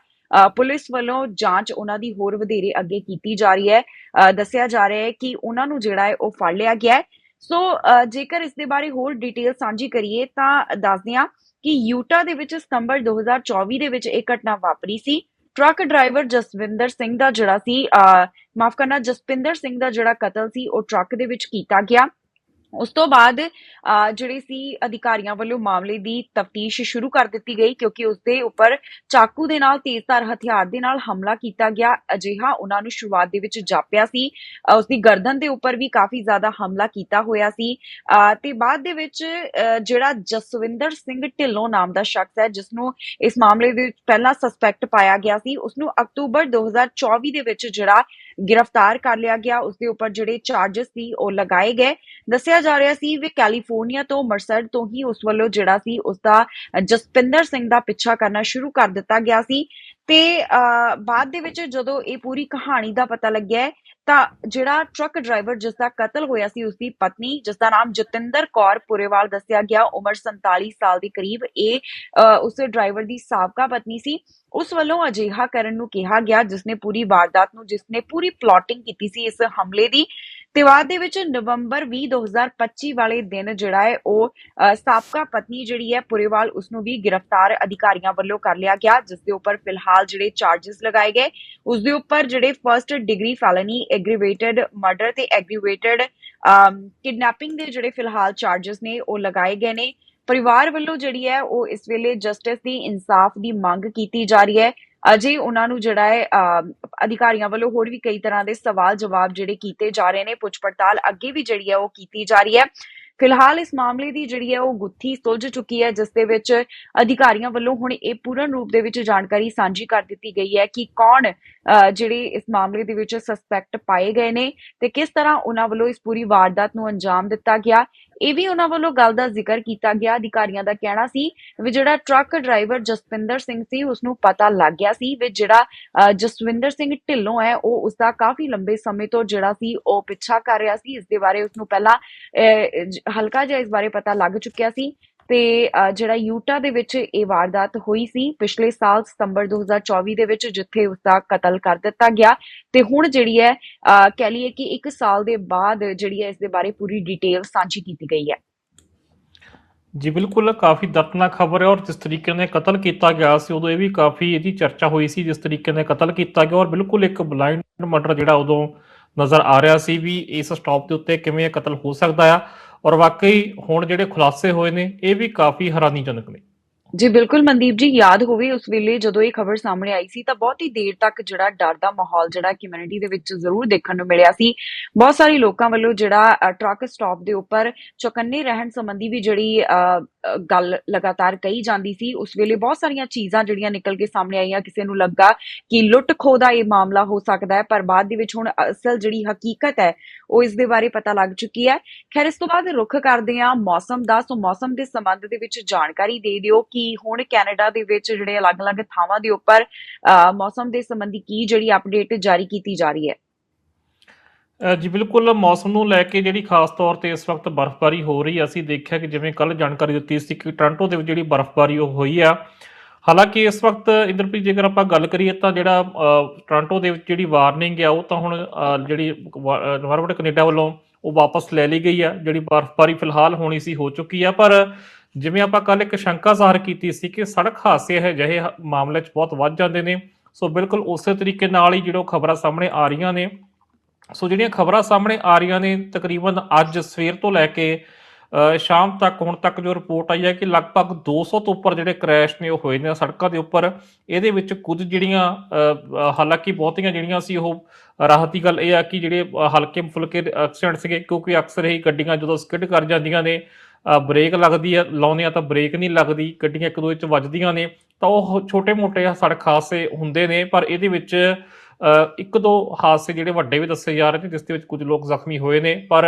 [SPEAKER 1] ਪੁਲਿਸ ਵੱਲੋਂ ਜਾਂਚ ਉਹਨਾਂ ਦੀ ਹੋਰ ਵਧੇਰੇ ਅੱਗੇ ਕੀਤੀ ਜਾ ਰਹੀ ਹੈ। ਅਹ ਦੱਸਿਆ ਜਾ ਰਿਹਾ ਹੈ ਕਿ ਉਹਨਾਂ ਨੂੰ ਜਿਹੜਾ ਹੈ, ਉਹ ਫੜ ਲਿਆ ਗਿਆ ਹੈ। ਸੋ ਜੇਕਰ ਇਸ ਦੇ ਬਾਰੇ ਹੋਰ ਡਿਟੇਲ ਸਾਂਝੀ ਕਰੀਏ ਤਾਂ ਦੱਸਦੇ ਹਾਂ ਕਿ ਯੂਟਾ ਦੇ ਵਿੱਚ ਸਤੰਬਰ 2024 ਦੇ ਵਿੱਚ ਇਹ ਘਟਨਾ ਵਾਪਰੀ ਸੀ। ਟਰੱਕ ਡਰਾਈਵਰ ਜਸਵਿੰਦਰ ਸਿੰਘ ਦਾ ਜਿਹੜਾ ਸੀ, ਅਹ, ਮਾਫ ਕਰਨਾ, ਜਸਪਿੰਦਰ ਸਿੰਘ ਦਾ ਜਿਹੜਾ ਕਤਲ ਸੀ, ਉਹ ਟਰੱਕ ਦੇ ਵਿੱਚ ਕੀਤਾ ਗਿਆ। ਉਸ ਤੋਂ ਬਾਅਦ ਜਿਹੜੇ ਸੀ ਅਧਿਕਾਰੀਆਂ ਵੱਲੋਂ ਮਾਮਲੇ ਦੀ ਤਫਤੀਸ਼ ਸ਼ੁਰੂ ਕਰ ਦਿੱਤੀ ਗਈ ਕਿਉਂਕਿ ਉਸ ਦੇ ਉੱਪਰ ਚਾਕੂ ਦੇ ਨਾਲ, ਤੇਜ਼ਧਾਰ ਹਥਿਆਰ ਦੇ ਨਾਲ ਹਮਲਾ ਕੀਤਾ ਗਿਆ। ਅਜਿਹਾ ਉਹਨਾਂ ਨੂੰ ਸ਼ੁਰੂਆਤ ਦੇ ਵਿੱਚ ਜਾਪਿਆ ਸੀ। ਅਹ ਉਸ ਦੀ ਗਰਦਨ ਦੇ ਉੱਪਰ ਵੀ ਕਾਫੀ ਜ਼ਿਆਦਾ ਹਮਲਾ ਕੀਤਾ ਹੋਇਆ ਸੀ। ਅਹ ਤੇ ਬਾਅਦ ਦੇ ਵਿੱਚ ਅਹ ਜਿਹੜਾ ਜਸਵਿੰਦਰ ਸਿੰਘ ਢਿੱਲੋਂ ਨਾਮ ਦਾ ਸ਼ਖਸ ਹੈ, ਜਿਸ ਨੂੰ ਇਸ ਮਾਮਲੇ ਦੇ ਵਿੱਚ ਪਹਿਲਾ ਸਸਪੈਕਟ ਪਾਇਆ ਗਿਆ ਸੀ, ਉਸ ਨੂੰ ਅਕਤੂਬਰ 2024 ਦੇ ਵਿੱਚ ਜਿਹੜਾ ਗ੍ਰਿਫਤਾਰ ਕਰ ਲਿਆ ਗਿਆ। ਉਸ ਦੇ ਉੱਪਰ ਜਿਹੜੇ ਚਾਰजेस ਸੀ ਉਹ ਲਗਾਏ ਗਏ। ਦੱਸਿਆ ਜਾ ਰਿਹਾ ਸੀ ਵੀ ਕੈਲੀਫੋਰਨੀਆ ਤੋਂ ਮਰਸਡ ਤੋਂ ਹੀ ਉਸ ਵੱਲੋਂ ਜਿਹੜਾ ਸੀ ਉਸ ਦਾ ਜਸਪਿੰਦਰ ਸਿੰਘ ਦਾ ਪਿੱਛਾ ਕਰਨਾ ਸ਼ੁਰੂ ਕਰ ਦਿੱਤਾ ਗਿਆ ਸੀ। ਤੇ ਅਹ, ਬਾਅਦ ਦੇ ਵਿੱਚ ਜਦੋਂ ਇਹ ਪੂਰੀ ਕਹਾਣੀ ਦਾ ਪਤਾ ਲੱਗਿਆ ਤਾਂ ਜਿਹੜਾ ਟਰੱਕ ਡਰਾਈਵਰ ਜਿਸ ਦਾ ਕਤਲ ਹੋਇਆ ਸੀ ਉਸ ਦੀ ਪਤਨੀ ਜਿਸ ਦਾ ਨਾਮ ਜਤਿੰਦਰ ਕੌਰ ਪੁਰੇਵਾਲ ਦੱਸਿਆ ਗਿਆ ਉਮਰ 47 ਸਾਲ ਦੇ ਕਰੀਬ ਇਹ ਅਹ, ਉਸ ਡਰਾਈਵਰ ਦੀ ਸਾਬਕਾ ਪਤਨੀ ਸੀ। ਉਸ ਵੱਲੋਂ ਅਜਿਹਾ ਕਰਨ ਨੂੰ ਕਿਹਾ ਗਿਆ ਜਿਸ ਨੇ ਪੂਰੀ ਵਾਰਦਾਤ ਨੂੰ ਜਿਸ ਨੇ ਪੂਰੀ ਪਲਾਟਿੰਗ ਕੀਤੀ ਸੀ ਇਸ ਹਮਲੇ ਦੀ ਤੇ ਬਾਅਦ ਦੇ ਵਿੱਚ ਨਵੰਬਰ 20 2025 ਵਾਲੇ ਦਿਨ ਜਿਹੜਾ ਹੈ ਉਹ ਸਾਬਕਾ ਪਤਨੀ ਜਿਹੜੀ ਹੈ ਪੁਰੇਵਾਲ ਉਸ ਨੂੰ ਵੀ ਗ੍ਰਿਫਤਾਰ ਅਧਿਕਾਰੀਆਂ ਵੱਲੋਂ ਕਰ ਲਿਆ ਗਿਆ, ਜਿਸ ਦੇ ਉੱਪਰ ਫਿਲਹਾਲ ਜਿਹੜੇ ਚਾਰजेस ਲਗਾਏ ਗਏ। ਉਸ ਦੇ ਉੱਪਰ ਜਿਹੜੇ first degree felony aggravated murder ਤੇ ਐਗਰੀਵੇਟਡ ਕਿਡਨੈਪਿੰਗ ਦੇ ਜਿਹੜੇ ਫਿਲਹਾਲ ਚਾਰजेस ਨੇ ਉਹ ਲਗਾਏ ਗਏ ਨੇ। ਪਰਿਵਾਰ ਵੱਲੋਂ ਜਿਹੜੀ ਹੈ ਉਹ ਇਸ ਵੇਲੇ ਜਸਟਿਸ ਦੀ ਇਨਸਾਫ ਦੀ ਮੰਗ ਕੀਤੀ ਜਾ ਰਹੀ ਹੈ। ਅਜੇ ਉਹਨਾਂ ਨੂੰ ਜਿਹੜਾ ਹੈ ਅਧਿਕਾਰੀਆਂ ਵੱਲੋਂ ਹੋਰ ਵੀ ਕਈ ਤਰ੍ਹਾਂ ਦੇ ਸਵਾਲ ਜਵਾਬ ਜਿਹੜੇ ਕੀਤੇ ਜਾ ਰਹੇ ਨੇ ਪੁੱਛ ਪੜਤਾਲ ਅੱਗੇ ਵੀ ਜਿਹੜੀ ਹੈ ਉਹ ਕੀਤੀ ਜਾ ਰਹੀ ਹੈ। ਫਿਲਹਾਲ ਇਸ ਮਾਮਲੇ ਦੀ ਜਿਹੜੀ ਹੈ ਉਹ ਗੁੱਥੀ ਸੁਲਝ ਚੁੱਕੀ ਹੈ ਜਿਸ ਦੇ ਵਿੱਚ ਅਧਿਕਾਰੀਆਂ ਵੱਲੋਂ ਹੁਣ ਇਹ ਪੂਰਨ ਰੂਪ ਦੇ ਵਿੱਚ ਜਾਣਕਾਰੀ ਸਾਂਝੀ ਕਰ ਦਿੱਤੀ ਗਈ ਹੈ ਕਿ ਕੌਣ ਅਹ, ਜਿਹੜੇ ਇਸ ਮਾਮਲੇ ਦੇ ਵਿੱਚ ਸਸਪੈਕਟ ਪਾਏ ਗਏ ਨੇ ਤੇ ਕਿਸ ਤਰ੍ਹਾਂ ਉਹਨਾਂ ਵੱਲੋਂ ਇਸ ਪੂਰੀ ਵਾਰਦਾਤ ਨੂੰ ਅੰਜਾਮ ਦਿੱਤਾ ਗਿਆ। ਇਹ ਵੀ ਉਹਨਾਂ ਵੱਲੋਂ ਗੱਲ ਦਾ ਜ਼ਿਕਰ ਕੀਤਾ ਗਿਆ। ਅਧਿਕਾਰੀਆਂ ਦਾ ਕਹਿਣਾ ਸੀ ਵੀ ਜਿਹੜਾ ਟਰੱਕ ਡਰਾਈਵਰ ਜਸਪਿੰਦਰ ਸਿੰਘ ਸੀ ਉਸ ਨੂੰ ਪਤਾ ਲੱਗ ਗਿਆ ਸੀ ਵੀ ਜਿਹੜਾ ਅਹ, ਜਸਵਿੰਦਰ ਸਿੰਘ ਢਿੱਲੋਂ ਹੈ ਉਹ ਉਸ ਦਾ ਕਾਫੀ ਲੰਬੇ ਸਮੇਂ ਤੋਂ ਜਿਹੜਾ ਸੀ ਉਹ ਪਿੱਛਾ ਕਰ ਰਿਹਾ ਸੀ। ਇਸ ਦੇ ਬਾਰੇ ਉਸ ਨੂੰ ਪਹਿਲਾਂ ਅਹ, ਹਲਕਾ ਜਿਹਾ ਇਸ ਬਾਰੇ ਪਤਾ ਲੱਗ ਚੁੱਕਿਆ ਸੀ। ਤੇ ਜਿਹੜਾ ਯੂਟਾ ਦੇ ਵਿੱਚ ਇਹ ਵਾਰਦਾਤ ਹੋਈ ਸੀ, ਪਿਛਲੇ ਸਾਲ ਸਤੰਬਰ 2024 ਦੇ ਵਿੱਚ, ਜਿੱਥੇ ਉਸ ਦਾ ਕਤਲ ਕਰ ਦਿੱਤਾ ਗਿਆ। ਤੇ ਹੁਣ ਜਿਹੜੀ ਹੈ ਕਹਿ ਲਈਏ ਕਿ 1 ਸਾਲ ਦੇ ਬਾਅਦ ਜਿਹੜੀ ਹੈ, ਇਸ ਦੇ ਬਾਰੇ ਪੂਰੀ ਡਿਟੇਲ ਸਾਂਝੀ ਕੀਤੀ ਗਈ ਹੈ।
[SPEAKER 2] ਜੀ, ਬਿਲਕੁਲ ਕਾਫੀ ਦਰਦਨਾਕ ਖਬਰ ਹੈ ਔਰ ਜਿਸ ਤਰੀਕੇ ਨੇ ਕਤਲ ਕੀਤਾ ਗਿਆ ਸੀ, ਉਦੋਂ ਇਹ ਵੀ ਕਾਫੀ ਇਹਦੀ ਚਰਚਾ ਹੋਈ ਸੀ, ਜਿਸ ਤਰੀਕੇ ਨੇ ਕਤਲ ਕੀਤਾ ਗਿਆ ਔਰ ਬਿਲਕੁਲ ਇੱਕ ਬਲਾਈਂਡ ਮਰਡਰ ਜਿਹੜਾ ਉਦੋਂ ਨਜ਼ਰ ਆ ਰਿਹਾ ਸੀ ਵੀ ਇਸ ਸਟਾਪ ਦੇ ਉੱਤੇ ਕਿਵੇਂ ਇਹ ਕਤਲ ਹੋ ਸਕਦਾ ਆ। ਔਰ ਵਾਕਈ ਹੁਣ ਜਿਹੜੇ ਖੁਲਾਸੇ ਹੋਏ ਨੇ, ਇਹ ਵੀ ਕਾਫੀ ਹੈਰਾਨੀਜਨਕ ਨੇ।
[SPEAKER 1] ਜੀ, ਬਿਲਕੁਲ ਮਨਦੀਪ ਜੀ, ਯਾਦ ਹੋਵੇ ਉਸ ਵੇਲੇ ਜਦੋਂ ਇਹ ਖਬਰ ਸਾਹਮਣੇ ਆਈ ਸੀ, ਤਾਂ ਬਹੁਤ ਹੀ ਦੇਰ ਤੱਕ ਜਿਹੜਾ ਡਰ ਦਾ ਮਾਹੌਲ, ਜਿਹੜਾ ਕਮਿਊਨਿਟੀ ਦੇ ਵਿੱਚ ਜ਼ਰੂਰ ਦੇਖਣ ਨੂੰ ਮਿਲਿਆ ਸੀ। ਬਹੁਤ ਸਾਰੇ ਲੋਕਾਂ ਵੱਲੋਂ ਜਿਹੜਾ ਟਰੱਕ ਸਟਾਪ ਦੇ ਉੱਪਰ ਚੌਕੰਨੇ ਰਹਿਣ ਸੰਬੰਧੀ ਵੀ ਜਿਹੜੀ ਗੱਲ ਲਗਾਤਾਰ ਕਹੀ ਜਾਂਦੀ ਸੀ। ਉਸ ਵੇਲੇ ਬਹੁਤ ਸਾਰੀਆਂ ਚੀਜ਼ਾਂ ਜਿਹੜੀਆਂ ਨਿਕਲ ਕੇ ਸਾਹਮਣੇ ਆਈਆਂ, ਕਿਸੇ ਨੂੰ ਲੱਗਾ ਕਿ ਲੁੱਟ ਖੋਹ ਦਾ ਇਹ ਮਾਮਲਾ ਹੋ ਸਕਦਾ ਹੈ, ਪਰ ਬਾਅਦ ਦੇ ਵਿੱਚ ਹੁਣ ਅਸਲ ਜਿਹੜੀ ਹਕੀਕਤ ਹੈ ਉਹ ਇਸ ਦੇ ਬਾਰੇ ਪਤਾ ਲੱਗ ਚੁੱਕੀ ਹੈ। ਖੈਰ ਇਸ ਤੋਂ ਬਾਅਦ ਰੁੱਖ ਕਰਦੇ ਹਾਂ ਮੌਸਮ ਦਾ। ਸੋ ਮੌਸਮ ਦੇ ਸੰਬੰਧ ਦੇ ਵਿੱਚ ਜਾਣਕਾਰੀ ਦੇ ਦਿਓ ਕਿ ਹੁਣ ਕੈਨੇਡਾ ਦੇ ਵਿੱਚ ਜਿਹੜੇ ਅਲੱਗ-ਅਲੱਗ ਥਾਵਾਂ ਦੇ ਉੱਪਰ ਅ, ਮੌਸਮ ਦੇ ਸੰਬੰਧੀ ਕੀ ਜਿਹੜੀ ਅਪਡੇਟ ਜਾਰੀ ਕੀਤੀ ਜਾ ਰਹੀ ਹੈ।
[SPEAKER 2] ਜੀ ਬਿਲਕੁਲ ਮੌਸਮ ਨੂੰ ਲੈ ਕੇ ਜਿਹੜੀ ਖਾਸ ਤੌਰ ਤੇ ਇਸ ਵਕਤ ਬਰਫ਼ਬਾਰੀ ਹੋ ਰਹੀ ਹੈ। ਅਸੀਂ ਦੇਖਿਆ ਕਿ ਜਿਵੇਂ ਕੱਲ ਜਾਣਕਾਰੀ ਦਿੱਤੀ ਸੀ ਕਿ ਟੋਰਾਂਟੋ ਦੇ ਵਿੱਚ ਜਿਹੜੀ ਬਰਫ਼ਬਾਰੀ ਉਹ ਹੋਈ ਆ ਹਾਲਾਂਕਿ ਇਸ ਵਕਤ ਇੰਦਰਪ੍ਰੀਤ, ਜੇਕਰ ਆਪਾਂ ਗੱਲ ਕਰੀਏ ਤਾਂ ਜਿਹੜਾ ਟੋਰਾਂਟੋ ਦੇ ਵਿੱਚ ਜਿਹੜੀ ਵਾਰਨਿੰਗ ਆ, ਉਹ ਤਾਂ ਹੁਣ ਜਿਹੜੀ ਇਨਵਾਇਰਨਮੈਂਟ ਕੈਨੇਡਾ ਵੱਲੋਂ ਉਹ ਵਾਪਸ ਲੈ ਲਈ ਗਈ ਆ, ਜਿਹੜੀ ਬਰਫ਼ਬਾਰੀ ਫਿਲਹਾਲ ਹੋਣੀ ਸੀ, ਹੋ ਚੁੱਕੀ ਆ। ਪਰ ਜਿਵੇਂ ਆਪਾਂ ਕੱਲ ਇੱਕ ਸ਼ੰਕਾ ਜ਼ਾਹਰ ਕੀਤੀ ਸੀ ਕਿ ਸੜਕ ਹਾਦਸੇ ਇਹ ਜਿਹੇ ਮਾਮਲੇ 'ਚ ਬਹੁਤ ਵੱਧ ਜਾਂਦੇ ਨੇ। ਸੋ ਬਿਲਕੁਲ ਉਸੇ ਤਰੀਕੇ ਨਾਲ ਹੀ ਜਿਹੜੀਆਂ ਖਬਰਾਂ ਸਾਹਮਣੇ ਆ ਰਹੀਆਂ ਨੇ। ਸੋ ਜਿਹੜੀਆਂ ਖਬਰਾਂ ਸਾਹਮਣੇ ਆ ਰਹੀਆਂ ਨੇ, ਤਕਰੀਬਨ ਅੱਜ ਸਵੇਰ ਤੋਂ ਲੈ ਕੇ ਸ਼ਾਮ ਤੱਕ ਹੁਣ ਤੱਕ ਜੋ ਰਿਪੋਰਟ ਆਈ ਹੈ ਕਿ ਲਗਭਗ 200 ਤੋਂ ਉੱਪਰ ਜਿਹੜੇ ਕ੍ਰੈਸ਼ ਨੇ ਉਹ ਹੋਏ ਨੇ ਸੜਕਾਂ ਦੇ ਉੱਪਰ। ਇਹਦੇ ਵਿੱਚ ਕੁਝ ਜਿਹੜੀਆਂ ਹਾਲਾਂਕਿ ਬਹੁਤੀਆਂ ਜਿਹੜੀਆਂ ਸੀ ਉਹ ਰਾਹਤ ਦੀ ਗੱਲ ਇਹ ਆ ਕਿ ਜਿਹੜੇ ਹਲਕੇ ਫੁਲਕੇ ਐਕਸੀਡੈਂਟ ਸੀਗੇ ਕਿਉਂਕਿ ਅਕਸਰ ਹੀ ਗੱਡੀਆਂ ਜਦੋਂ ਸਕਿੱਡ ਕਰ ਜਾਂਦੀਆਂ ਨੇ ਅ, ਬ੍ਰੇਕ ਲੱਗਦੀ ਹੈ ਲਾਉਂਦੇ ਆ ਤਾਂ ਬ੍ਰੇਕ ਨਹੀਂ ਲੱਗਦੀ ਗੱਡੀਆਂ ਇੱਕ ਦੂਜੇ 'ਚ ਵੱਜਦੀਆਂ ਨੇ ਤਾਂ ਉਹ ਛੋਟੇ-ਮੋਟੇ ਸੜਕ ਹਾਦਸੇ ਹੁੰਦੇ ਨੇ ਪਰ ਇਹਦੇ ਵਿੱਚ ਇੱਕ ਦੋ ਹਾਦਸੇ ਜਿਹੜੇ ਵੱਡੇ ਵੀ ਦੱਸੇ ਜਾ ਰਹੇ ਨੇ ਜਿਸ ਦੇ ਵਿੱਚ ਕੁਝ ਲੋਕ ਜ਼ਖਮੀ ਹੋਏ ਨੇ ਪਰ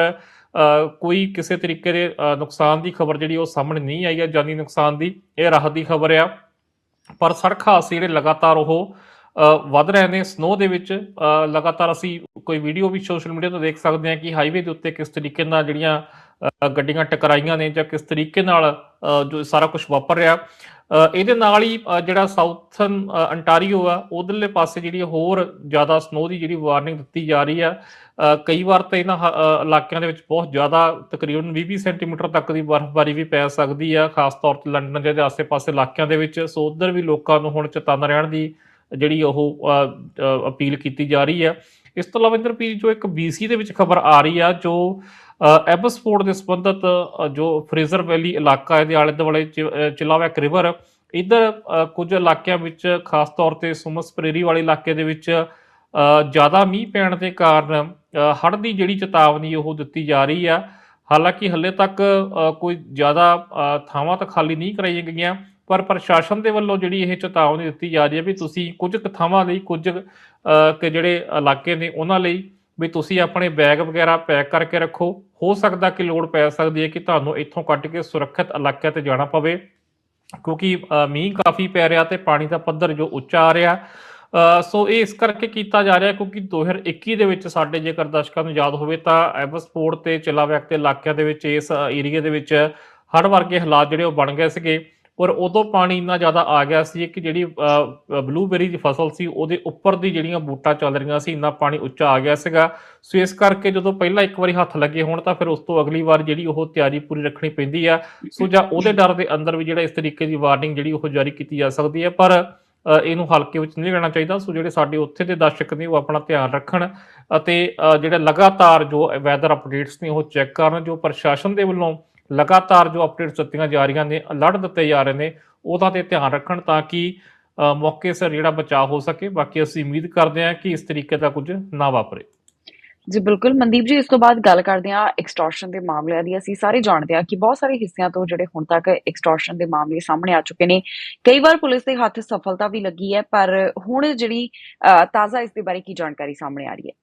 [SPEAKER 2] ਕੋਈ ਕਿਸੇ ਤਰੀਕੇ ਦੇ ਨੁਕਸਾਨ ਦੀ ਖਬਰ ਜਿਹੜੀ ਉਹ ਸਾਹਮਣੇ ਨਹੀਂ ਆਈ ਹੈ, ਜਾਨੀ ਨੁਕਸਾਨ ਦੀ, ਇਹ ਰਾਹਤ ਦੀ ਖਬਰ ਆ। ਪਰ ਸੜਕ ਹਾਦਸੇ ਜਿਹੜੇ ਲਗਾਤਾਰ ਉਹ ਵੱਧ ਰਹੇ ਨੇ ਸਨੋ ਦੇ ਵਿੱਚ ਲਗਾਤਾਰ ਅਸੀਂ ਕੋਈ ਵੀਡੀਓ ਵੀ ਸੋਸ਼ਲ ਮੀਡੀਆ ਤੋਂ ਦੇਖ ਸਕਦੇ ਹਾਂ ਕਿ ਹਾਈਵੇ ਦੇ ਉੱਤੇ ਕਿਸ ਤਰੀਕੇ ਨਾਲ ਜਿਹੜੀਆਂ ਗੱਡੀਆਂ ਟਕਰਾਈਆਂ ਨੇ ਜਾਂ ਕਿਸ ਤਰੀਕੇ ਨਾਲ ਜੋ ਸਾਰਾ ਕੁਝ ਵਾਪਰ ਰਿਹਾ। ਇਹਦੇ ਨਾਲ ਹੀ ਜਿਹੜਾ ਸਾਊਥਨ ਅੰਟਾਰੀਓ ਆ, ਉਧਰਲੇ ਪਾਸੇ ਜਿਹੜੀ ਹੋਰ ਜ਼ਿਆਦਾ ਸਨੋ ਦੀ ਜਿਹੜੀ ਵਾਰਨਿੰਗ ਦਿੱਤੀ ਜਾ ਰਹੀ ਆ ਕਈ ਵਾਰ ਤਾਂ ਇਹਨਾਂ ਹ- ਇਲਾਕਿਆਂ ਦੇ ਵਿੱਚ ਬਹੁਤ ਜ਼ਿਆਦਾ ਤਕਰੀਬਨ 20-20 ਸੈਂਟੀਮੀਟਰ ਤੱਕ ਦੀ ਬਰਫ਼ਬਾਰੀ ਵੀ ਪੈ ਸਕਦੀ ਆ, ਖਾਸ ਤੌਰ ਤੇ ਲੰਡਨ ਦੇ ਆਸ-ਪਾਸੇ ਇਲਾਕਿਆਂ ਦੇ ਵਿੱਚ। ਸੋ ਉਧਰ ਵੀ ਲੋਕਾਂ ਨੂੰ ਹੁਣ ਚੇਤੰਨ ਰਹਿਣ ਦੀ ਜਿਹੜੀ ਉਹ ਅਪੀਲ ਕੀਤੀ ਜਾ ਰਹੀ ਹੈ ਇਸ ਤੋਂ ਇਲਾਵਾ ਇੰਦਰਪ੍ਰੀਤ, ਜੋ ਇੱਕ BC ਦੇ ਵਿੱਚ ਖਬਰ ਆ ਰਹੀ ਆ, ਜੋ ਐਬਸਪੋਰਟ ਦੇ ਸੰਬੰਧਤ ਜੋ ਫਰੇਜ਼ਰ ਵੈਲੀ ਇਲਾਕਾ ਹੈ ਦੇ ਆਲੇ ਦੁਆਲੇ ਚਿਲਾਵੈਕ ਰਿਵਰ ਇਧਰ ਕੁਝ ਇਲਾਕਿਆਂ ਵਿੱਚ, ਖਾਸ ਤੌਰ ਤੇ ਸੁਮਸ ਪ੍ਰੇਰੀ ਵਾਲੇ ਇਲਾਕੇ ਦੇ ਵਿੱਚ ਜ਼ਿਆਦਾ ਮੀਂਹ ਪੈਣ ਦੇ ਕਾਰਨ ਹੜ੍ਹ ਦੀ ਜਿਹੜੀ ਚੇਤਾਵਨੀ ਉਹ ਦਿੱਤੀ ਜਾ ਰਹੀ ਆ ਹਾਲਾਂਕਿ ਹੱਲੇ ਤੱਕ ਕੋਈ ਜ਼ਿਆਦਾ ਥਾਵਾਂ ਤਾਂ ਖਾਲੀ ਨਹੀਂ ਕਰਾਈਆਂ ਗਈਆਂ, ਪਰ ਪ੍ਰਸ਼ਾਸਨ ਦੇ ਵੱਲੋਂ ਜਿਹੜੀ ਇਹ ਚੇਤਾਵਨੀ ਦਿੱਤੀ ਜਾ ਰਹੀ ਹੈ ਵੀ ਤੁਸੀਂ ਕੁਝ ਕੁ ਥਾਵਾਂ ਲਈ, ਕੁਝ ਕਿ ਜਿਹੜੇ ਇਲਾਕੇ ਨੇ, ਉਹਨਾਂ ਲਈ ਵੀ ਤੁਸੀਂ ਆਪਣੇ ਬੈਗ ਵਗੈਰਾ ਪੈਕ ਕਰਕੇ ਰੱਖੋ। ਹੋ ਸਕਦਾ ਕਿ ਲੋੜ ਪੈ ਸਕਦੀ ਹੈ ਕਿ ਤੁਹਾਨੂੰ ਇੱਥੋਂ ਕੱਢ ਕੇ ਸੁਰੱਖਿਅਤ ਇਲਾਕਿਆਂ ਤੇ ਜਾਣਾ ਪਵੇ। ਕਿਉਂਕਿ ਮੀਂਹ ਕਾਫੀ ਪੈ ਰਿਹਾ ਤੇ ਪਾਣੀ ਦਾ ਪੱਧਰ ਜੋ ਉੱਚਾ ਆ ਰਿਹਾ। ਸੋ ਇਹ ਇਸ ਕਰਕੇ ਕੀਤਾ ਜਾ ਰਿਹਾ ਕਿਉਂਕਿ 2021 ਦੇ ਵਿੱਚ ਸਾਡੇ ਜੇਕਰ ਦਰਸ਼ਕਾਂ ਨੂੰ ਯਾਦ ਹੋਵੇ ਤਾਂ ਐਵਸਪੋਰਟ ਤੇ ਚਿਲਾਵੈਕ ਦੇ ਇਲਾਕਿਆਂ ਦੇ ਵਿੱਚ, ਇਸ ਏਰੀਆ ਦੇ ਵਿੱਚ ਹੜ੍ਹ ਵਰਗੇ ਹਾਲਾਤ ਜਿਹੜੇ ਉਹ ਬਣ ਗਏ ਸੀਗੇ। ਔਰ ਉਦੋਂ ਪਾਣੀ ਇੰਨਾ ਜ਼ਿਆਦਾ ਆ ਗਿਆ ਸੀ ਕਿ ਜਿਹੜੀ ਬਲੂਬੇਰੀ ਦੀ ਫਸਲ ਸੀ, ਉਹਦੇ ਉੱਪਰ ਦੀ ਜਿਹੜੀਆਂ ਬੂਟਾਂ ਚੱਲ ਰਹੀਆਂ ਸੀ, ਇੰਨਾ ਪਾਣੀ ਉੱਚਾ ਆ ਗਿਆ ਸੀਗਾ। ਸੋ ਇਸ ਕਰਕੇ ਜਦੋਂ ਪਹਿਲਾਂ ਇੱਕ ਵਾਰੀ ਹੱਥ ਲੱਗੇ ਹੋਣ, ਤਾਂ ਫਿਰ ਉਸ ਤੋਂ ਅਗਲੀ ਵਾਰ ਜਿਹੜੀ ਉਹ ਤਿਆਰੀ ਪੂਰੀ ਰੱਖਣੀ ਪੈਂਦੀ ਆ। ਸੋ ਜਾਂ ਉਹਦੇ ਡਰ ਦੇ ਅੰਦਰ ਵੀ ਜਿਹੜਾ ਇਸ ਤਰੀਕੇ ਦੀ ਵਾਰਨਿੰਗ ਜਿਹੜੀ ਉਹ ਜਾਰੀ ਕੀਤੀ ਜਾ ਸਕਦੀ ਹੈ ਪਰ ਇਹਨੂੰ ਹਲਕੇ ਵਿੱਚ ਨਹੀਂ ਲੈਣਾ ਚਾਹੀਦਾ। ਸੋ ਜਿਹੜੇ ਸਾਡੇ ਉੱਥੇ ਦੇ ਦਰਸ਼ਕ ਨੇ, ਉਹ ਆਪਣਾ ਧਿਆਨ ਰੱਖਣ ਅਤੇ ਜਿਹੜਾ ਲਗਾਤਾਰ ਜੋ ਵੈਦਰ ਅਪਡੇਟਸ ਨੇ, ਉਹ ਚੈੱਕ ਕਰਨ, ਜੋ ਪ੍ਰਸ਼ਾਸਨ ਦੇ ਵੱਲੋਂ ਲਗਾਤਾਰ ਜੋ ਅਪਡੇਟਸ ਦਿੱਤੀਆਂ ਜਾ ਰਹੀਆਂ ਨੇ, ਅਲਰਟ ਦਿੱਤੇ ਜਾ ਰਹੇ ਨੇ, ਉਹਦਾ ਤੇ ਧਿਆਨ ਰੱਖਣ ਤਾਂ ਕਿ ਮੌਕੇ ਸਿਰ ਜਿਹੜਾ ਬਚਾਅ ਹੋ ਸਕੇ। ਬਾਕੀ ਅਸੀਂ ਉਮੀਦ ਕਰਦੇ ਹਾਂ ਕਿ ਇਸ ਤਰੀਕੇ ਦਾ ਕੁਝ ਨਾ ਵਾਪਰੇ।
[SPEAKER 1] ਜੀ, ਬਿਲਕੁਲ। ਮਨਦੀਪ ਜੀ, ਇਸ ਤੋਂ ਬਾਅਦ ਗੱਲ ਕਰਦੇ ਹਾਂ ਐਕਸਟੋਰਸ਼ਨ ਦੇ ਮਾਮਲਿਆਂ ਦੀ। ਅਸੀਂ ਸਾਰੇ ਜਾਣਦੇ ਹਾਂ ਕਿ ਬਹੁਤ ਸਾਰੇ ਹਿੱਸਿਆਂ ਤੋਂ ਜਿਹੜੇ ਹੁਣ ਤੱਕ ਐਕਸਟੋਰਸ਼ਨ ਦੇ ਮਾਮਲੇ ਸਾਹਮਣੇ ਆ ਚੁੱਕੇ ਨੇ। ਕਈ ਵਾਰ ਪੁਲਿਸ ਦੇ ਹੱਥ ਸਫਲਤਾ ਵੀ ਲੱਗੀ ਹੈ, ਪਰ ਹੁਣ ਜਿਹੜੀ ਤਾਜ਼ਾ ਇਸ ਦੇ ਬਾਰੇ ਕੀ ਜਾਣਕਾਰੀ ਸਾਹਮਣੇ ਆ ਰਹੀ ਹੈ?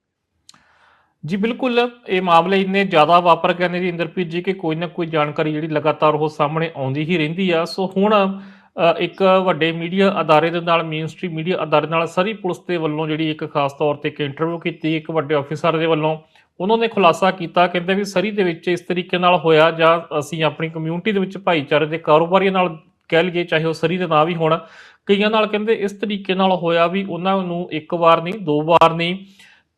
[SPEAKER 2] ਜੀ ਬਿਲਕੁਲ, ਇਹ ਮਾਮਲੇ ਇੰਨੇ ਜ਼ਿਆਦਾ ਵਾਪਰ ਗਏ ਨੇ ਜੀ ਇੰਦਰਪ੍ਰੀਤ ਜੀ ਕਿ ਕੋਈ ਨਾ ਕੋਈ ਜਾਣਕਾਰੀ ਜਿਹੜੀ ਲਗਾਤਾਰ ਉਹ ਸਾਹਮਣੇ ਆਉਂਦੀ ਹੀ ਰਹਿੰਦੀ ਆ। ਸੋ ਹੁਣ ਇੱਕ ਵੱਡੇ ਮੀਡੀਆ ਅਦਾਰੇ ਦੇ ਨਾਲ ਮੇਨ ਸਟ੍ਰੀਮ ਮੀਡੀਆ ਅਦਾਰੇ ਨਾਲ ਸਰੀ ਪੁਲਿਸ ਦੇ ਵੱਲੋਂ ਜਿਹੜੀ ਇੱਕ ਖਾਸ ਤੌਰ ਤੇ ਇੱਕ ਇੰਟਰਵਿਊ ਕੀਤੀ, ਇੱਕ ਵੱਡੇ ਅਫੀਸਰ ਦੇ ਵੱਲੋਂ, ਉਹਨਾਂ ਨੇ ਖੁਲਾਸਾ ਕੀਤਾ, ਕਹਿੰਦੇ ਵੀ ਸਰੀ ਦੇ ਵਿੱਚ ਇਸ ਤਰੀਕੇ ਨਾਲ ਹੋਇਆ ਜਾਂ ਅਸੀਂ ਆਪਣੀ ਕਮਿਊਨਿਟੀ ਦੇ ਵਿੱਚ ਭਾਈਚਾਰੇ ਦੇ ਕਾਰੋਬਾਰੀਆਂ ਨਾਲ ਕਹਿ ਲਈਏ, ਚਾਹੇ ਉਹ ਸਰੀ ਦੇ ਨਾਂ ਵੀ ਹੋਣ, ਕਈਆਂ ਨਾਲ ਕਹਿੰਦੇ ਇਸ ਤਰੀਕੇ ਨਾਲ ਹੋਇਆ ਵੀ ਉਹਨਾਂ ਨੂੰ ਇੱਕ ਵਾਰ ਨਹੀਂ, ਦੋ ਵਾਰ ਨਹੀਂ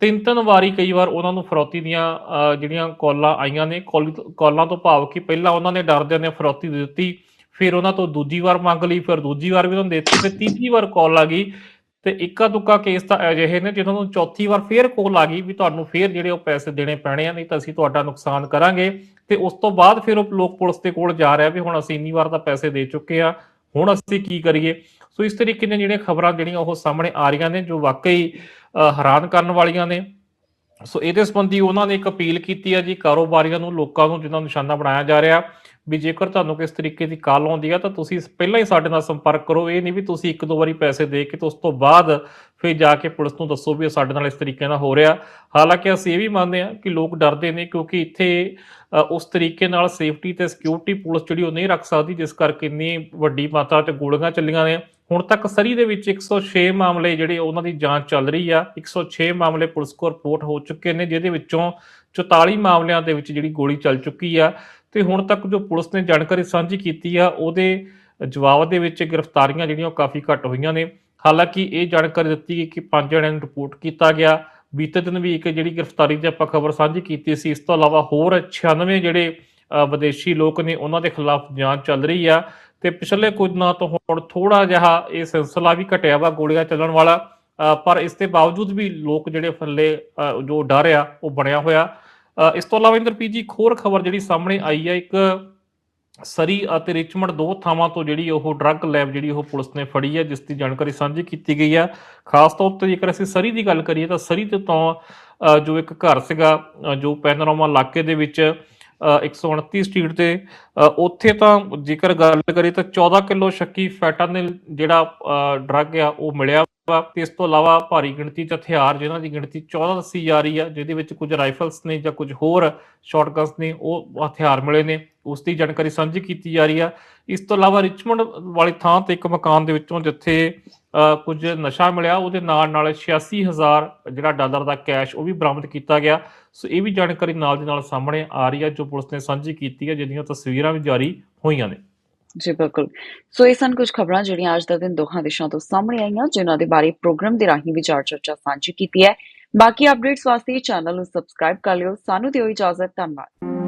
[SPEAKER 2] ਤਿੰਨ ਤਿੰਨ ਵਾਰੀ ਕਈ ਵਾਰ ਉਹਨਾਂ ਨੂੰ ਫਰੌਤੀ ਦੀਆਂ ਜਿਹੜੀਆਂ ਕਾਲਾਂ ਆਈਆਂ ਨੇ, ਕਾਲ- ਕਾਲਾਂ ਤੋਂ ਭਾਵ ਕਿ ਪਹਿਲਾਂ ਉਹਨਾਂ ਨੇ ਡਰਦਿਆਂ ਨੇ ਫਰੌਤੀ ਦੇ ਦਿੱਤੀ, ਫਿਰ ਉਹਨਾਂ ਤੋਂ ਦੂਜੀ ਵਾਰ ਮੰਗ ਲਈ, ਫਿਰ ਦੂਜੀ ਵਾਰ ਵੀ ਉਹਨਾਂ ਨੂੰ ਦੇ ਦਿੱਤੀ ਤੇ ਤੀਜੀ ਵਾਰ ਕਾਲ ਆ ਗਈ ਤੇ ਇੱਕਾ ਦੁੱਕਾ ਕੇਸ ਤਾਂ ਅਜਿਹੇ ਨੇ ਜਿਹਨਾਂ ਨੂੰ ਚੌਥੀ ਵਾਰ ਫੇਰ ਕੋਲ ਆ ਗਈ ਵੀ ਤੁਹਾਨੂੰ ਫੇਰ ਜਿਹੜੇ ਉਹ ਪੈਸੇ ਦੇਣੇ ਪੈਣੇ ਆ, ਨਹੀਂ ਤਾਂ ਅਸੀਂ ਤੁਹਾਡਾ ਨੁਕਸਾਨ ਕਰਾਂਗੇ ਤੇ ਉਸ ਤੋਂ ਬਾਅਦ ਫਿਰ ਉਹ ਲੋਕ ਪੁਲਿਸ ਦੇ ਕੋਲ ਜਾ ਰਿਹਾ ਵੀ ਹੁਣ ਅਸੀਂ ਇੰਨੀ ਵਾਰ ਤਾਂ ਪੈਸੇ ਦੇ ਚੁੱਕੇ ਆ, ਹੁਣ ਅਸੀਂ ਕੀ ਕਰੀਏ? ਸੋ ਇਸ ਤਰੀਕੇ ਦੀਆਂ ਜਿਹੜੀਆਂ ਖਬਰਾਂ ਜਿਹੜੀਆਂ ਉਹ ਸਾਹਮਣੇ ਆ ਰਹੀਆਂ ਨੇ, ਜੋ ਵਾਕਈ ਹੈਰਾਨ ਕਰਨ ਵਾਲੀਆਂ ਨੇ। ਸੋ ਇਹਦੇ ਸੰਬੰਧੀ ਉਹਨਾਂ ਨੇ ਇੱਕ ਅਪੀਲ ਕੀਤੀ ਹੈ ਜੀ, ਕਾਰੋਬਾਰੀਆਂ ਨੂੰ, ਲੋਕਾਂ ਨੂੰ ਜਿਨ੍ਹਾਂ ਨੂੰ ਨਿਸ਼ਾਨਾ ਬਣਾਇਆ ਜਾ ਰਿਹਾ, ਵੀ ਜੇਕਰ ਤੁਹਾਨੂੰ ਕਿਸ ਤਰੀਕੇ ਦੀ ਕਾਲ ਆਉਂਦੀ ਆ ਤਾਂ ਤੁਸੀਂ ਪਹਿਲਾਂ ਹੀ ਸਾਡੇ ਨਾਲ ਸੰਪਰਕ ਕਰੋ। ਇਹ ਨਹੀਂ ਵੀ ਤੁਸੀਂ ਇੱਕ ਦੋ ਵਾਰੀ ਪੈਸੇ ਦੇ ਕੇ ਤੇ ਉਸ ਤੋਂ ਬਾਅਦ ਫਿਰ ਜਾ ਕੇ ਪੁਲਿਸ ਨੂੰ ਦੱਸੋ ਵੀ ਇਹ ਸਾਡੇ ਨਾਲ ਇਸ ਤਰੀਕੇ ਨਾਲ ਹੋ ਰਿਹਾ। ਹਾਲਾਂਕਿ ਅਸੀਂ ਇਹ ਵੀ ਮੰਨਦੇ ਹਾਂ ਕਿ ਲੋਕ ਡਰਦੇ ਨੇ ਕਿਉਂਕਿ ਇੱਥੇ ਉਸ ਤਰੀਕੇ ਨਾਲ ਸੇਫਟੀ ਤੇ ਸਿਕਿਉਰਿਟੀ ਪੁਲਿਸ ਜਿਹੜੀ ਉਹ ਨਹੀਂ ਰੱਖ ਸਕਦੀ, ਜਿਸ ਕਰਕੇ ਇੰਨੀ ਵੱਡੀ ਮਾਤਰਾ 'ਚ ਗੋਲੀਆਂ ਚੱਲੀਆਂ ਨੇ। ਹੁਣ ਤੱਕ ਸਰੀ ਦੇ ਵਿੱਚ 106 ਮਾਮਲੇ ਜਿਹੜੇ ਉਹਨਾਂ ਦੀ ਜਾਂਚ ਚੱਲ ਰਹੀ ਆ 106 ਮਾਮਲੇ ਪੁਲਿਸ ਕੋਲ ਰਿਪੋਰਟ ਹੋ ਚੁੱਕੇ ਨੇ, ਜਿਹਦੇ ਵਿੱਚੋਂ 44 ਮਾਮਲਿਆਂ ਦੇ ਵਿੱਚ ਜਿਹੜੀ ਗੋਲੀ ਚੱਲ ਚੁੱਕੀ ਆ। ਤੇ ਹੁਣ ਤੱਕ ਜੋ ਪੁਲਿਸ ਨੇ ਜਾਣਕਾਰੀ ਸਾਂਝੀ ਕੀਤੀ ਆ, ਉਹਦੇ ਜਵਾਬ ਦੇ ਵਿੱਚ ਗ੍ਰਿਫਤਾਰੀਆਂ ਜਿਹੜੀਆਂ ਉਹ ਕਾਫੀ ਘੱਟ ਹੋਈਆਂ ਨੇ। ਹਾਲਾਂਕਿ ਇਹ ਜਾਣਕਾਰੀ ਦਿੱਤੀ ਗਈ ਕਿ ਪੰਜ ਜਣਿਆਂ ਨੂੰ ਰਿਪੋਰਟ ਕੀਤਾ ਗਿਆ। ਬੀਤੇ ਦਿਨ ਵੀ ਇੱਕ ਜਿਹੜੀ ਗ੍ਰਿਫਤਾਰੀ ਦੀ ਆਪਾਂ ਖਬਰ ਸਾਂਝੀ ਕੀਤੀ ਸੀ, ਇਸ ਤੋਂ ਇਲਾਵਾ ਹੋਰ 96 ਜਿਹੜੇ ਵਿਦੇਸ਼ੀ ਲੋਕ ਨੇ, ਉਹਨਾਂ ਦੇ ਖਿਲਾਫ ਜਾਂਚ ਚੱਲ ਰਹੀ ਆ। ਤੇ ਪਿਛਲੇ ਕੁਝ ਦਿਨਾਂ ਤੋਂ ਹੁਣ ਥੋੜਾ ਜਿਹਾ ਇਹ ਸਿਲਸਿਲਾ ਵੀ ਘਟਿਆ ਵਾ ਗੋਲੀਆਂ ਚੱਲਣ ਵਾਲਾ। ਪਰ ਇਸ ਦੇ ਬਾਵਜੂਦ ਵੀ ਲੋਕ ਜਿਹੜੇ ਫੱਲੇ ਜੋ ਡਰ ਆ ਉਹ ਬਣਿਆ ਹੋਇਆ। ਇਸ ਤੋਂ ਇਲਾਵਾ ਇੰਦਰਪ੍ਰੀਤ ਜੀ ਇੱਕ ਹੋਰ ਖਬਰ ਜਿਹੜੀ ਸਾਹਮਣੇ ਆਈ ਹੈ ਇੱਕ ਸਰੀ ਅਤੇ ਰਿਚਮੰਡ ਦੋ ਥਾਵਾਂ ਤੋਂ ਜਿਹੜੀ ਉਹ ਡਰੱਗ ਲੈਬ ਜਿਹੜੀ ਉਹ ਪੁਲਿਸ ਨੇ ਫੜੀ ਹੈ ਜਿਸ ਦੀ ਜਾਣਕਾਰੀ ਸਾਂਝੀ ਕੀਤੀ ਗਈ ਆ। ਖਾਸ ਤੌਰ ਤੇ ਜੇਕਰ ਅਸੀਂ ਸਰੀ ਦੀ ਗੱਲ ਕਰੀਏ ਤਾਂ ਸਰੀ ਤੇ ਤੋਂ ਅ, ਜੋ ਇੱਕ ਘਰ ਸੀਗਾ ਜੋ ਪੈਨੋਰਾਮਾ ਇਲਾਕੇ ਦੇ ਵਿੱਚ 129 ਸਟਰੀਟ ਤੇ ਉੱਥੇ ਤਾਂ ਜੇਕਰ ਗੱਲ ਕਰੀਏ ਤਾਂ 14 ਕਿਲੋ ਸ਼ੱਕੀ ਫੈਟਾਨਿਲ ਜਿਹੜਾ ਡਰੱਗ ਆ, ਉਹ ਮਿਲਿਆ ਵਾ ਤੇ ਇਸ ਤੋਂ ਇਲਾਵਾ ਭਾਰੀ ਗਿਣਤੀ 'ਚ ਹਥਿਆਰ ਜਿਨ੍ਹਾਂ ਦੀ ਗਿਣਤੀ 14 ਦੱਸੀ ਜਾ ਰਹੀ ਆ, ਜਿਹਦੇ ਵਿੱਚ ਕੁਝ ਰਾਈਫਲਸ ਨੇ ਜਾਂ ਕੁਝ ਹੋਰ ਸ਼ਾਟਗਨਸ ਨੇ, ਉਹ ਹਥਿਆਰ ਮਿਲੇ ਨੇ, ਉਸ ਦੀ ਜਾਣਕਾਰੀ ਸਾਂਝੀ ਕੀਤੀ ਜਾ ਰਹੀ ਆ। ਇਸ ਤੋਂ ਇਲਾਵਾ ਰਿਚਮੰਡ ਵਾਲੀ ਥਾਂ ਤੇ ਇੱਕ ਮਕਾਨ ਦੇ ਵਿੱਚੋਂ ਜਿੱਥੇ ਕੁਝ ਨਸ਼ਾ ਮਿਲਿਆ, ਉਹਦੇ ਨਾਲ ਨਾਲ 86000 ਜਿਹੜਾ ਡਾਲਰ ਦਾ ਕੈਸ਼ ਉਹ ਵੀ ਬਰਾਮਦ ਕੀਤਾ ਗਿਆ। ਸੋ ਇਹ ਵੀ ਜਾਣਕਾਰੀ ਨਾਲ ਦੀ ਨਾਲ ਸਾਹਮਣੇ ਆ ਰਹੀ ਹੈ, ਜੋ ਪੁਲਿਸ ਨੇ ਸਾਂਝੀ ਕੀਤੀ ਹੈ, ਜਿਹਦੀਆਂ ਤਸਵੀਰਾਂ ਵੀ ਜਾਰੀ ਹੋਈਆਂ ਨੇ।
[SPEAKER 1] ਜੀ, ਬਿਲਕੁਲ। ਸੋ ਇਹ ਸਨ ਕੁਝ ਖਬਰਾਂ ਜਿਹੜੀਆਂ ਅੱਜ ਦਾ ਦਿਨ ਦੋਹਾਂ ਦੇਸ਼ਾਂ ਤੋਂ ਸਾਹਮਣੇ ਆਈਆਂ, ਜਿਨ੍ਹਾਂ ਦੇ ਬਾਰੇ ਪ੍ਰੋਗਰਾਮ ਦੇ ਰਾਹੀਂ ਵਿਚਾਰ ਚਰਚਾ ਸਾਂਝੀ ਕੀਤੀ ਹੈ। ਬਾਕੀ ਅਪਡੇਟਸ ਵਾਸਤੇ ਚੈਨਲ ਨੂੰ ਸਬਸਕ੍ਰਾਈਬ ਕਰ ਲਿਓ। ਸਾਨੂੰ ਦਿਓ ਇਜਾਜ਼ਤ। ਧੰਨਵਾਦ।